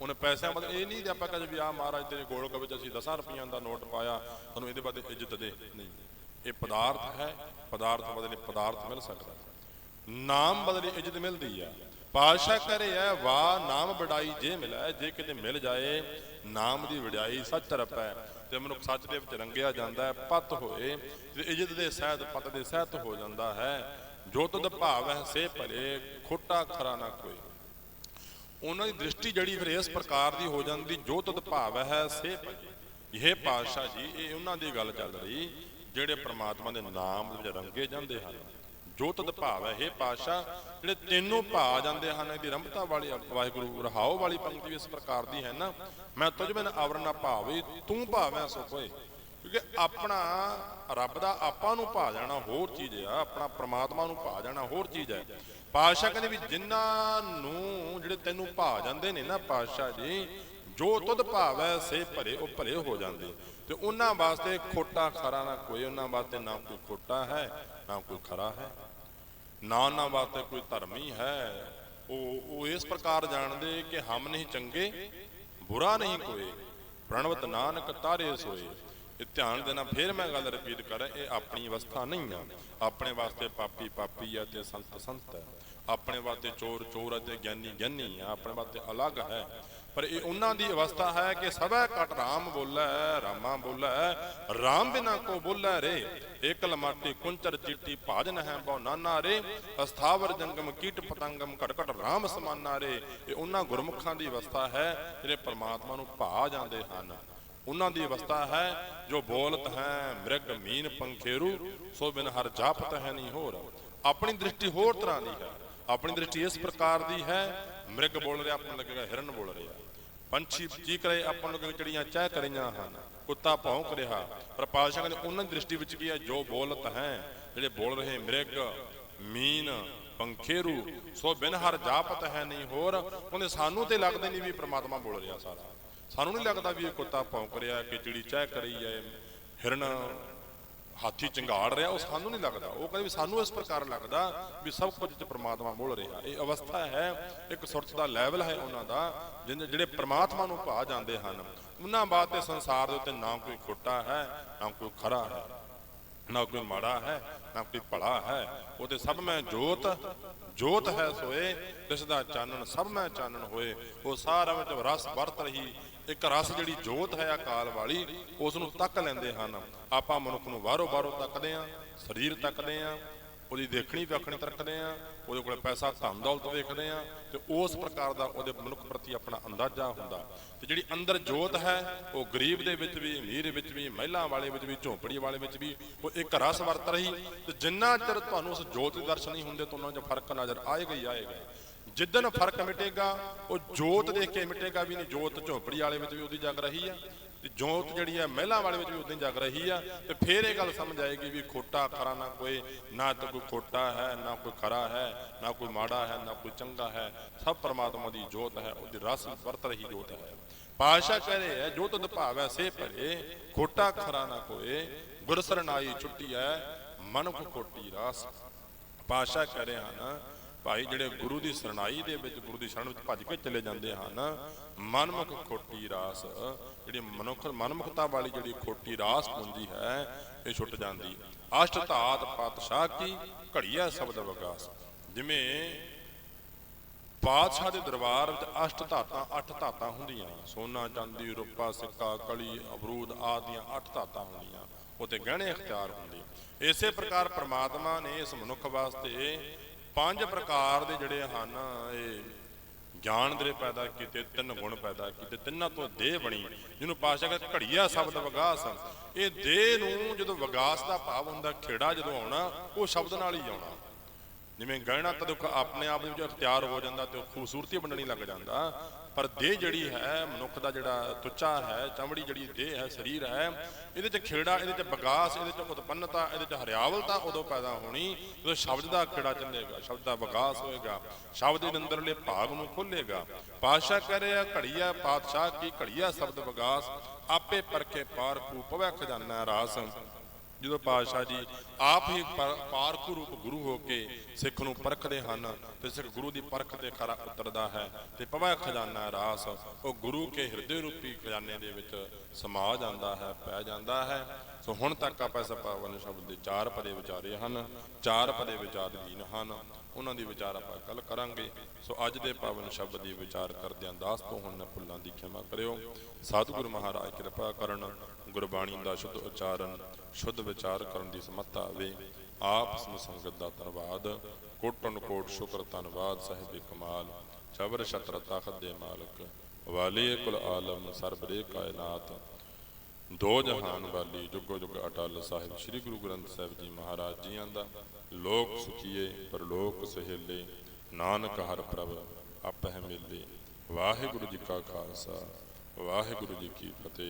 ਉਹਨੇ ਪੈਸਿਆਂ ਬਦਲੇ ਇਹ ਨਹੀਂ ਕਿ ਆਪਾਂ ਕਹਿੰਦੇ ਵੀ ਆ ਮਹਾਰਾਜ ਤੇਰੇ ਗੋਲਕ ਵਿੱਚ ਅਸੀਂ 10 ਰੁਪਈਆਂ ਦਾ ਨੋਟ ਪਾਇਆ, ਤੁਹਾਨੂੰ ਇਹਦੇ ਬਦਲੇ ਇੱਜ਼ਤ ਦੇ। ਨਹੀਂ। ਇਹ ਪਦਾਰਥ ਹੈ, ਪਦਾਰਥ ਬਦਲੇ ਪਦਾਰਥ ਮਿਲ ਸਕਦਾ। ਨਾਮ ਬਦਲੇ ਇੱਜ਼ਤ ਮਿਲਦੀ ਆ। ਪਾਸ਼ਾ ਕਰੇ ਐ ਵਾ ਨਾਮ ਵਡਾਈ ਜੇ ਮਿਲੈ, ਜੇ ਕਿਤੇ ਮਿਲ ਜਾਏ, ਨਾਮ ਦੀ ਵਡਿਆਈ ਸੱਚ ਰਪੈ। ਤੇ ਮਨੁੱਖ ਸੱਚ ਦੇ ਵਿੱਚ ਰੰਗਿਆ ਜਾਂਦਾ ਹੈ, ਪਤ ਹੋਏ, ਤੇ ਇੱਜ਼ਤ ਦੇ ਸਹਿਤ, ਪਤ ਦੇ ਸਹਿਤ ਹੋ ਜਾਂਦਾ ਹੈ। ਜੋ ਤੁਧ ਭਾਵ ਹੈ, ਸੇ ਭਲੇ, ਖੋਟਾ ਖਰਾ ਨਾ ਕੋਈ। ਉਹਨਾਂ ਦੀ ਦ੍ਰਿਸ਼ਟੀ ਜਿਹੜੀ ਫਿਰ ਇਸ ਪ੍ਰਕਾਰ ਦੀ ਹੋ ਜਾਂਦੀ ਜੋ ਤੁਧ ਭਾਵ ਹੈ, ਸੇ ਭਲੇ। ਇਹ ਪਾਤਸ਼ਾਹ ਜੀ, ਇਹ ਉਹਨਾਂ ਦੀ ਗੱਲ ਚੱਲ ਰਹੀ, ਜਿਹੜੇ ਪ੍ਰਮਾਤਮਾ ਦੇ ਨਾਮ ਦੇ ਵਿੱਚ ਰੰਗੇ ਜਾਂਦੇ ਹਨ। ਜੋ ਤਦ ਭਾਵ ਹੈ ਇਹ ਪਾਤਸ਼ਾਹ, ਜਿਹੜੇ ਤੈਨੂੰ ਭਾ ਜਾਂਦੇ ਹਨ, ਇਹਦੀ ਰੰਭਤਾ ਵਾਲੀ, ਵਾਹਿਗੁਰੂ ਰਹਾਓ ਵਾਲੀ ਪੰਕਤੀ ਵੀ ਇਸ ਪ੍ਰਕਾਰ ਦੀ ਹੈ ਨਾ, ਮੈਂ ਤੁਝ ਬਿਨ ਆਵਰਨਾ ਨਾ ਭਾਵੇ, ਤੂੰ ਭਾਵੇਂ ਸੋ ਕੋਈ ਕਿਉਂਕਿ ਆਪਣਾ ਰੱਬ ਦਾ ਆਪਾਂ ਨੂੰ ਭਾ ਜਾਣਾ ਹੋਰ ਚੀਜ਼ ਆ, ਆਪਣਾ ਪ੍ਰਮਾਤਮਾ ਨੂੰ ਭਾ ਜਾਣਾ ਹੋਰ ਚੀਜ਼ ਹੈ ਪਾਸ਼ਾ ਕਹਿੰਦੇ ਵੀ ਜਿਨ੍ਹਾਂ ਨੂੰ ਜਿਹੜੇ ਤੈਨੂੰ ਭਾ ਜਾਂਦੇ ਨੇ ਨਾ ਪਾਸ਼ਾ ਜੀ, ਜੋ ਤੁਧ ਭਾਵੈ ਸੇ ਭਰੇ, ਉਹ ਭਰੇ ਹੋ ਜਾਂਦੇ। ਤੇ ਉਹਨਾਂ ਵਾਸਤੇ ਖੋਟਾ ਖਰਾ ਨਾ ਕੋਈ, ਉਹਨਾਂ ਵਾਸਤੇ ਨਾ ਕੋਈ ਖੋਟਾ ਹੈ, ਨਾ ਕੋਈ ਖਰਾ ਹੈ। ਨਾ ਉਹਨਾਂ ਵਾਸਤੇ ਕੋਈ ਧਰਮੀ ਹੈ। ਉਹ ਉਹ ਇਸ ਪ੍ਰਕਾਰ ਜਾਣਦੇ ਕਿ ਹਮ ਨਹੀਂ ਚੰਗੇ, ਬੁਰਾ ਨਹੀਂ ਕੋਈ। ਪ੍ਰਣਵਤ ਨਾਨਕ ਤਾਰੇ ਸੋਏ। ਇਹ ਧਿਆਨ ਦੇਣਾ, ਫਿਰ ਮੈਂ ਗੱਲ ਰਿਪੀਟ ਕਰਾਂ, ਇਹ ਆਪਣੀ ਅਵਸਥਾ ਨਹੀਂ ਆ। ਆਪਣੇ ਵਾਸਤੇ ਪਾਪੀ ਪਾਪੀ ਆ ਤੇ ਸੰਤ ਸੰਤ ਹੈ ਆਪਣੇ ਵਾਸਤੇ ਚੋਰ ਚੋਰ ਅਤੇ ਗਿਆਨੀ ਗਿਆਨੀ ਆ, ਆਪਣੇ ਵਾਸਤੇ ਅਲੱਗ ਹੈ। ਪਰ ਇਹ ਉਹਨਾਂ ਦੀ ਅਵਸਥਾ ਹੈ ਕਿ ਸਭੈ ਕਟ ਰਾਮ ਬੋਲੇ, ਰਾਮਾ ਬੋਲੇ, ਰਾਮ ਬਿਨਾ ਕੋ ਬੋਲੇ ਰੇ। ਏਕਲ ਮਾਟੀ ਕੁੰਚਰ ਚਿੱਟੀ ਭਾਜਨ ਹੈ, ਬਹੁ ਨਾਨਾ ਰੇ। ਅਸਥਾਵਰ ਜੰਗਮ ਕੀਟ ਪਤੰਗਮ ਘਟ ਘਟ ਰਾਮ ਸਮਾਨਾ ਰੇ। ਇਹ ਉਹਨਾਂ ਗੁਰਮੁਖਾਂ ਦੀ ਅਵਸਥਾ ਹੈ, ਜਿਹੜੇ ਪਰਮਾਤਮਾ ਨੂੰ ਭਾ ਜਾਂਦੇ ਹਨ। ਉਹਨਾਂ ਦੀ ਅਵਸਥਾ ਹੈ ਜੋ ਬੋਲਤ ਹੈ, ਮ੍ਰਿਗ ਮੀਨ ਪੰਖੇਰੂ, ਸੋ ਬਿਨ ਹਰ ਜਾਪਤ ਹੈ ਨਹੀਂ ਹੋਰ। ਆਪਣੀ ਦ੍ਰਿਸ਼ਟੀ ਹੋਰ ਤਰ੍ਹਾਂ ਦੀ ਹੈ। ਆਪਣੀ ਦ੍ਰਿਸ਼ਟੀ ਇਸ ਪ੍ਰਕਾਰ ਦੀ ਹੈ, ਮ੍ਰਿਗ ਬੋਲ ਰਿਹਾ ਆਪਾਂ ਲੱਗੇਗਾ ਹਿਰਨ ਬੋਲ ਰਿਹਾ। ਪੰਛੀ ਚੀਕ ਰਹੇ ਆਪਾਂ ਨੂੰ ਲੱਗੇਗਾ ਚਿੜੀਆਂ ਚਹਿ ਕਰੀਆਂ ਹਨ, ਕੁੱਤਾ ਭੌਂਕ ਰਿਹਾ। ਪਰ ਪਾਤਸ਼ਾਹ ਕਹਿੰਦੇ, ਉਹਨਾਂ ਦੀ ਦ੍ਰਿਸ਼ਟੀ ਵਿੱਚ ਕੀ ਹੈ? ਜੋ ਬੋਲਤ ਹੈ, ਜਿਹੜੇ ਬੋਲ ਰਹੇ, ਮ੍ਰਿਗ ਮੀਨ ਪੰਖੇਰੂ, ਸੋ ਬਿਨ ਹਰ ਜਾਪਤ ਹੈ ਨਹੀਂ ਹੋਰ। ਉਹਨੇ ਸਾਨੂੰ ਤੇ ਲੱਗਦੇ ਨਹੀਂ ਵੀ ਪ੍ਰਮਾਤਮਾ ਬੋਲ ਰਿਹਾ ਸਾਰਾ। ਸਾਨੂੰ ਨਹੀਂ ਲੱਗਦਾ ਵੀ ਇਹ ਕੁੱਤਾ ਭੌਂਕ ਰਿਹਾ ਕਿ ਚਿੜੀ ਚਹਿ ਕਰੀ ਹੈ ਹਿਰਨ ਹਾਥੀ ਚੰਗਾੜ ਰਿਹਾ, ਉਹ ਸਾਨੂੰ ਨਹੀਂ ਲੱਗਦਾ। ਉਹ ਕਹਿੰਦੇ ਵੀ ਸਾਨੂੰ ਇਸ ਪ੍ਰਕਾਰ ਲੱਗਦਾ ਵੀ ਸਭ ਕੁਝ ਚ ਪ੍ਰਮਾਤਮਾ ਬੋਲ ਰਿਹਾ। ਇਹ ਅਵਸਥਾ ਹੈ, ਇੱਕ ਸੁਰਤ ਦਾ ਲੈਵਲ ਹੈ ਉਹਨਾਂ ਦਾ ਜਿਹੜੇ ਪ੍ਰਮਾਤਮਾ ਨੂੰ ਭਾ ਜਾਂਦੇ ਹਨ। ਉਹਨਾਂ ਬਾਤ ਤੇ ਸੰਸਾਰ ਦੇ ਉੱਤੇ ਨਾ ਕੋਈ ਖੋਟਾ ਹੈ, ਨਾ ਕੋਈ ਖਰਾ ਹੈ, ਨਾ ਕੋਈ ਮਾੜਾ ਹੈ, ਨਾ ਕੋਈ ਭਲਾ ਹੈ। ਉਹ ਤੇ ਸਭ ਮੈਂ ਜੋਤ ਜੋਤ ਹੈ ਸੋਏ ਤਿਸ ਦਾ ਚਾਨਣ ਸਭ ਮੈਂ ਚਾਨਣ ਹੋਏ। ਉਹ ਸਾਰਾ ਵਿੱਚ ਰਸ ਵਰਤ ਰਹੀ ਇੱਕ ਰਸ ਜਿਹੜੀ ਜੋਤ ਹੈ ਅਕਾਲ ਵਾਲੀ, ਉਸ ਨੂੰ ਤੱਕ ਲੈਂਦੇ ਹਨ। ਆਪਾਂ ਮਨੁੱਖ ਨੂੰ ਬਾਹਰੋਂ ਬਾਹਰੋਂ ਤੱਕਦੇ ਆ ਸਰੀਰ ਤੱਕਦੇ ਆ ਉਹਦੀ ਦੇਖਣੀ ਵੇਖਣੀ ਤਰਕਦੇ ਆ ਉਹਦੇ ਕੋਲ ਪੈਸਾ ਧਨ ਦੌਲਤ ਵੇਖਦੇ ਆ ਤੇ ਉਸ ਪ੍ਰਕਾਰ ਦਾ ਉਹਦੇ ਮਨੁੱਖ ਪ੍ਰਤੀ ਆਪਣਾ ਅੰਦਾਜ਼ਾ ਹੁੰਦਾ। ਤੇ ਜਿਹੜੀ ਅੰਦਰ ਜੋਤ ਹੈ, ਉਹ ਗਰੀਬ ਦੇ ਵਿੱਚ ਵੀ, ਅਮੀਰ ਵਿੱਚ ਵੀ, ਮਹਿਲਾ ਵਾਲੇ ਵਿੱਚ ਵੀ, ਝੋਂਪੜੀ ਵਾਲੇ ਵਿੱਚ ਵੀ, ਉਹ ਇੱਕ ਰਸ ਵਰਤ ਰਹੀ। ਤੇ ਜਿੰਨਾ ਚਿਰ ਤੁਹਾਨੂੰ ਉਸ ਜੋਤ ਦੇ ਦਰਸ਼ਨ ਨਹੀਂ ਹੁੰਦੇ ਤੁਹਾਨੂੰ ਚ ਫ਼ਰਕ ਨਜ਼ਰ ਆਏਗਾ ਹੀ ਆਏਗਾ। ਜਿੱਦਨ ਫ਼ਰਕ ਮਿਟੇਗਾ, ਉਹ ਜੋਤ ਦੇਖ ਕੇ ਮਿਟੇਗਾ ਵੀ ਨਹੀਂ, ਜੋਤ ਝੋਪੜੀ ਵਾਲੇ ਵਿੱਚ ਵੀ ਉਹਦੀ ਜਗ ਰਹੀ ਆ, ਤੇ ਜੋਤ ਜਿਹੜੀ ਹੈ ਮਹਿਲਾ ਵਾਲੇ ਵਿੱਚ ਵੀ ਉਦਾਂ ਜਗ ਰਹੀ ਆ, ਤੇ ਫੇਰ ਇਹ ਗੱਲ ਸਮਝ ਆਏਗੀ ਵੀ ਖੋਟਾ ਖਰਾ ਨਾ ਕੋਈ, ਨਾ ਤਾਂ ਕੋਈ ਖੋਟਾ ਹੈ, ਨਾ ਕੋਈ ਖਰਾ ਹੈ, ਨਾ ਕੋਈ ਮਾੜਾ ਹੈ, ਨਾ ਕੋਈ ਚੰਗਾ ਹੈ, ਸਭ ਪਰਮਾਤਮਾ ਦੀ ਜੋਤ ਹੈ, ਉਹਦੀ ਰਸ ਵਰਤ ਰਹੀ ਜੋਤ ਹੈ। ਪਾਸ਼ਾ ਕਹ ਰਹੇ ਹੈ ਜੋ ਤੁਧ ਭਾਵੈ ਸੇ ਭਰੇ, ਖੋਟਾ ਖਰਾ ਨਾ ਕੋਏ ਗੁਰ ਸਰਨਾਈ ਛੁੱਟੀ ਹੈ, ਮਨੁੱਖ ਖੋਟੀ ਰਸ। ਪਾਸ਼ਾ ਕਹਿ ਰਹੇ ਹਨ ਭਾਈ ਜਿਹੜੇ ਗੁਰੂ ਦੀ ਸਰਣਾਈ ਦੇ ਵਿੱਚ, ਗੁਰੂ ਦੀ ਸ਼ਰਨ ਵਿੱਚ ਭੱਜ ਕੇ ਚਲੇ ਜਾਂਦੇ ਹਨ, ਮਨਮੁਖ ਖੋਟੀ ਰਾਸ, ਜਿਹੜੀ ਮਨੁੱਖ, ਮਨਮੁਖਤਾ ਵਾਲੀ ਜਿਹੜੀ ਖੋਟੀ ਰਾਸ ਹੁੰਦੀ ਹੈ, ਇਹ ਛੁੱਟ ਜਾਂਦੀ ਅਸ਼ਟ ਧਾਤ ਪਾਤਸ਼ਾਹ ਕੀ ਘੜੀਆ ਸ਼ਬਦ ਵਿਕਾਸ। ਜਿਵੇਂ ਪਾਤਸ਼ਾਹ ਦੇ ਦਰਬਾਰ ਵਿੱਚ ਅਸ਼ਟ ਧਾਤਾਂ, ਅੱਠ ਧਾਤਾਂ ਹੁੰਦੀਆਂ ਸੋਨਾ, ਚਾਂਦੀ, ਰੂਪਾ, ਸਿੱਕਾ, ਕਲੀ ਅਮਰੂਦ ਆਦੀਆਂ ਅੱਠ ਧਾਤਾਂ ਹੁੰਦੀਆਂ। ਉਤੇ ਗਹਿਣੇ ਅਖਤਿਆਰ ਹੁੰਦੇ। ਇਸੇ ਪ੍ਰਕਾਰ ਪ੍ਰਮਾਤਮਾ ਨੇ ਇਸ ਮਨੁੱਖ ਵਾਸਤੇ ਪੰਜ ਪ੍ਰਕਾਰ ਦੇ ਜਿਹੜੇ ਹਨ, ਇਹ ਗਿਆਨ ਦੇ ਪੈਦਾ ਕੀਤੇ, ਤਿੰਨ ਗੁਣ ਪੈਦਾ ਕੀਤੇ, ਤਿੰਨਾਂ ਤੋਂ ਦੇਹ ਬਣੀ, ਜਿਹਨੂੰ ਪਾਸ਼ਾ ਕਹਿੰਦਾ ਘੜੀਆ ਸ਼ਬਦ ਵਿਗਾਸ ਇਹ ਦੇਹ ਨੂੰ ਜਦੋਂ ਵਿਗਾਸ ਦਾ ਭਾਵ ਹੁੰਦਾ, ਖੇੜਾ ਜਦੋਂ ਆਉਣਾ, ਉਹ ਸ਼ਬਦ ਨਾਲ ਹੀ ਆਉਣਾ। ਜਿਵੇਂ ਗਹਿਣਾ ਤਾਂ ਦੇਖੋ, ਆਪਣੇ ਆਪ ਦੇ ਵਿੱਚ ਅਖਤਿਆਰ ਹੋ ਜਾਂਦਾ ਤੇ ਉਹ ਖੂਬਸੂਰਤੀ ਵੰਡਣੀ ਲੱਗ ਜਾਂਦਾ। ਪਰ ਦੇਹ ਜਿਹੜੀ ਹੈ, ਮਨੁੱਖ ਦਾ ਜਿਹੜਾ ਤੁੱਚਾ ਹੈ, ਚਮੜੀ ਜਿਹੜੀ ਦੇਹ ਹੈ, ਸਰੀਰ ਹੈ, ਇਹਦੇ 'ਚ ਖੇੜਾ ਇਹਦੇ 'ਚ ਵਿਕਾਸ ਇਹਦੇ 'ਚ ਉਤਪੰਨਤਾ, ਇਹਦੇ 'ਚ ਹਰਿਆਵਲਤਾ ਉਦੋਂ ਪੈਦਾ ਹੋਣੀ ਜਦੋਂ ਸ਼ਬਦ ਦਾ ਖੇੜਾ ਚੱਲੇਗਾ, ਸ਼ਬਦ ਦਾ ਵਿਕਾਸ ਹੋਏਗਾ, ਸ਼ਬਦ ਦੇ ਅੰਦਰਲੇ ਭਾਗ ਨੂੰ ਖੋਲੇਗਾ। ਪਾਤਸ਼ਾਹ ਕਹਿ ਰਿਹਾ, ਘੜੀਆ ਪਾਤਸ਼ਾਹ ਕੀ ਘੜੀਆ ਸ਼ਬਦ ਵਿਕਾਸ ਆਪੇ ਪਰਖੇ ਪਾਰ ਕੂ ਪਵੈ ਖਜ਼ਾਨਾ ਰਾਸ ਜਦੋਂ ਪਾਤਸ਼ਾਹ ਜੀ ਆਪ ਹੀ ਪਰ- ਪਾਰਖੂ ਰੂਪ ਗੁਰੂ ਹੋ ਕੇ ਸਿੱਖ ਨੂੰ ਪਰਖਦੇ ਹਨ ਤੇ ਸਿੱਖ ਗੁਰੂ ਦੀ ਪਰਖ ਤੇ ਖਰਾ ਉਤਰਦਾ ਹੈ ਤੇ ਪਵੈ ਖਜ਼ਾਨਾ ਰਾਸ ਉਹ ਗੁਰੂ ਕੇ ਹਿਰਦੇ ਰੂਪੀ ਖਜ਼ਾਨੇ ਦੇ ਵਿੱਚ ਸਮਾ ਜਾਂਦਾ ਹੈ, ਪੈ ਜਾਂਦਾ ਹੈ। ਸੋ ਹੁਣ ਤੱਕ ਆਪਾਂ ਇਸ ਪਾਵਨ ਸ਼ਬਦ ਦੇ ਚਾਰ ਪਦੇ ਵਿਚਾਰੇ ਹਨ, ਚਾਰ ਪਦੇ ਵਿਚਾਰਹੀਨ ਹਨ, ਉਹਨਾਂ ਦੀ ਵਿਚਾਰ ਆਪਾਂ ਕੱਲ ਕਰਾਂਗੇ। ਸੋ ਅੱਜ ਦੇ ਪਾਵਨ ਸ਼ਬਦ ਦੀ ਵਿਚਾਰ ਕਰਦਿਆਂ ਦਾਸ ਤੋਂ ਹੁਣ ਭੁੱਲਾਂ ਦੀ ਖਿਮਾ ਕਰਿਓ। ਸਤਿਗੁਰੂ ਮਹਾਰਾਜ, ਕਿਰਪਾ ਕਰਨ, ਗੁਰਬਾਣੀ ਦਾ ਸ਼ੁੱਧ ਉਚਾਰਨ ਸ਼ੁੱਧ ਵਿਚਾਰ ਕਰਨ ਦੀ ਸਮੱਤਾ ਆਵੇ ਆਪ ਸੰਗਤ ਦਾ ਧੰਨਵਾਦ। ਕੋਟਨ ਕੋਟ ਸ਼ੁਕਰ ਧੰਨਵਾਦ ਸਾਹਿਬ ਕਮਾਲ। ਚਬਰ ਛਤਰ ਤਖਤ ਦੇ ਮਾਲਕ, ਵਾਲੀ ਕੁਲ ਆਲਮ ਸਰਬਰੇ ਕਾਇਨਾਤ। ਦੋ ਜਹਾਨ ਵਾਲੀ, ਜੁਗੋ ਜੁਗ ਅਟਲ ਸਾਹਿਬ, ਸ੍ਰੀ ਗੁਰੂ ਗ੍ਰੰਥ ਸਾਹਿਬ ਜੀ ਮਹਾਰਾਜ ਜੀਆਂ ਦਾ। ਲੋਕ ਸੁਖੀਏ, ਪਰਲੋਕ ਸਹੇਲੇ, ਨਾਨਕ ਹਰ ਪ੍ਰਭ ਆਪਹਿ ਮਿਲੇ। ਵਾਹਿਗੁਰੂ ਜੀ ਕਾ ਖਾਲਸਾ, ਵਾਹਿਗੁਰੂ ਜੀ ਕੀ ਫਤਿਹ।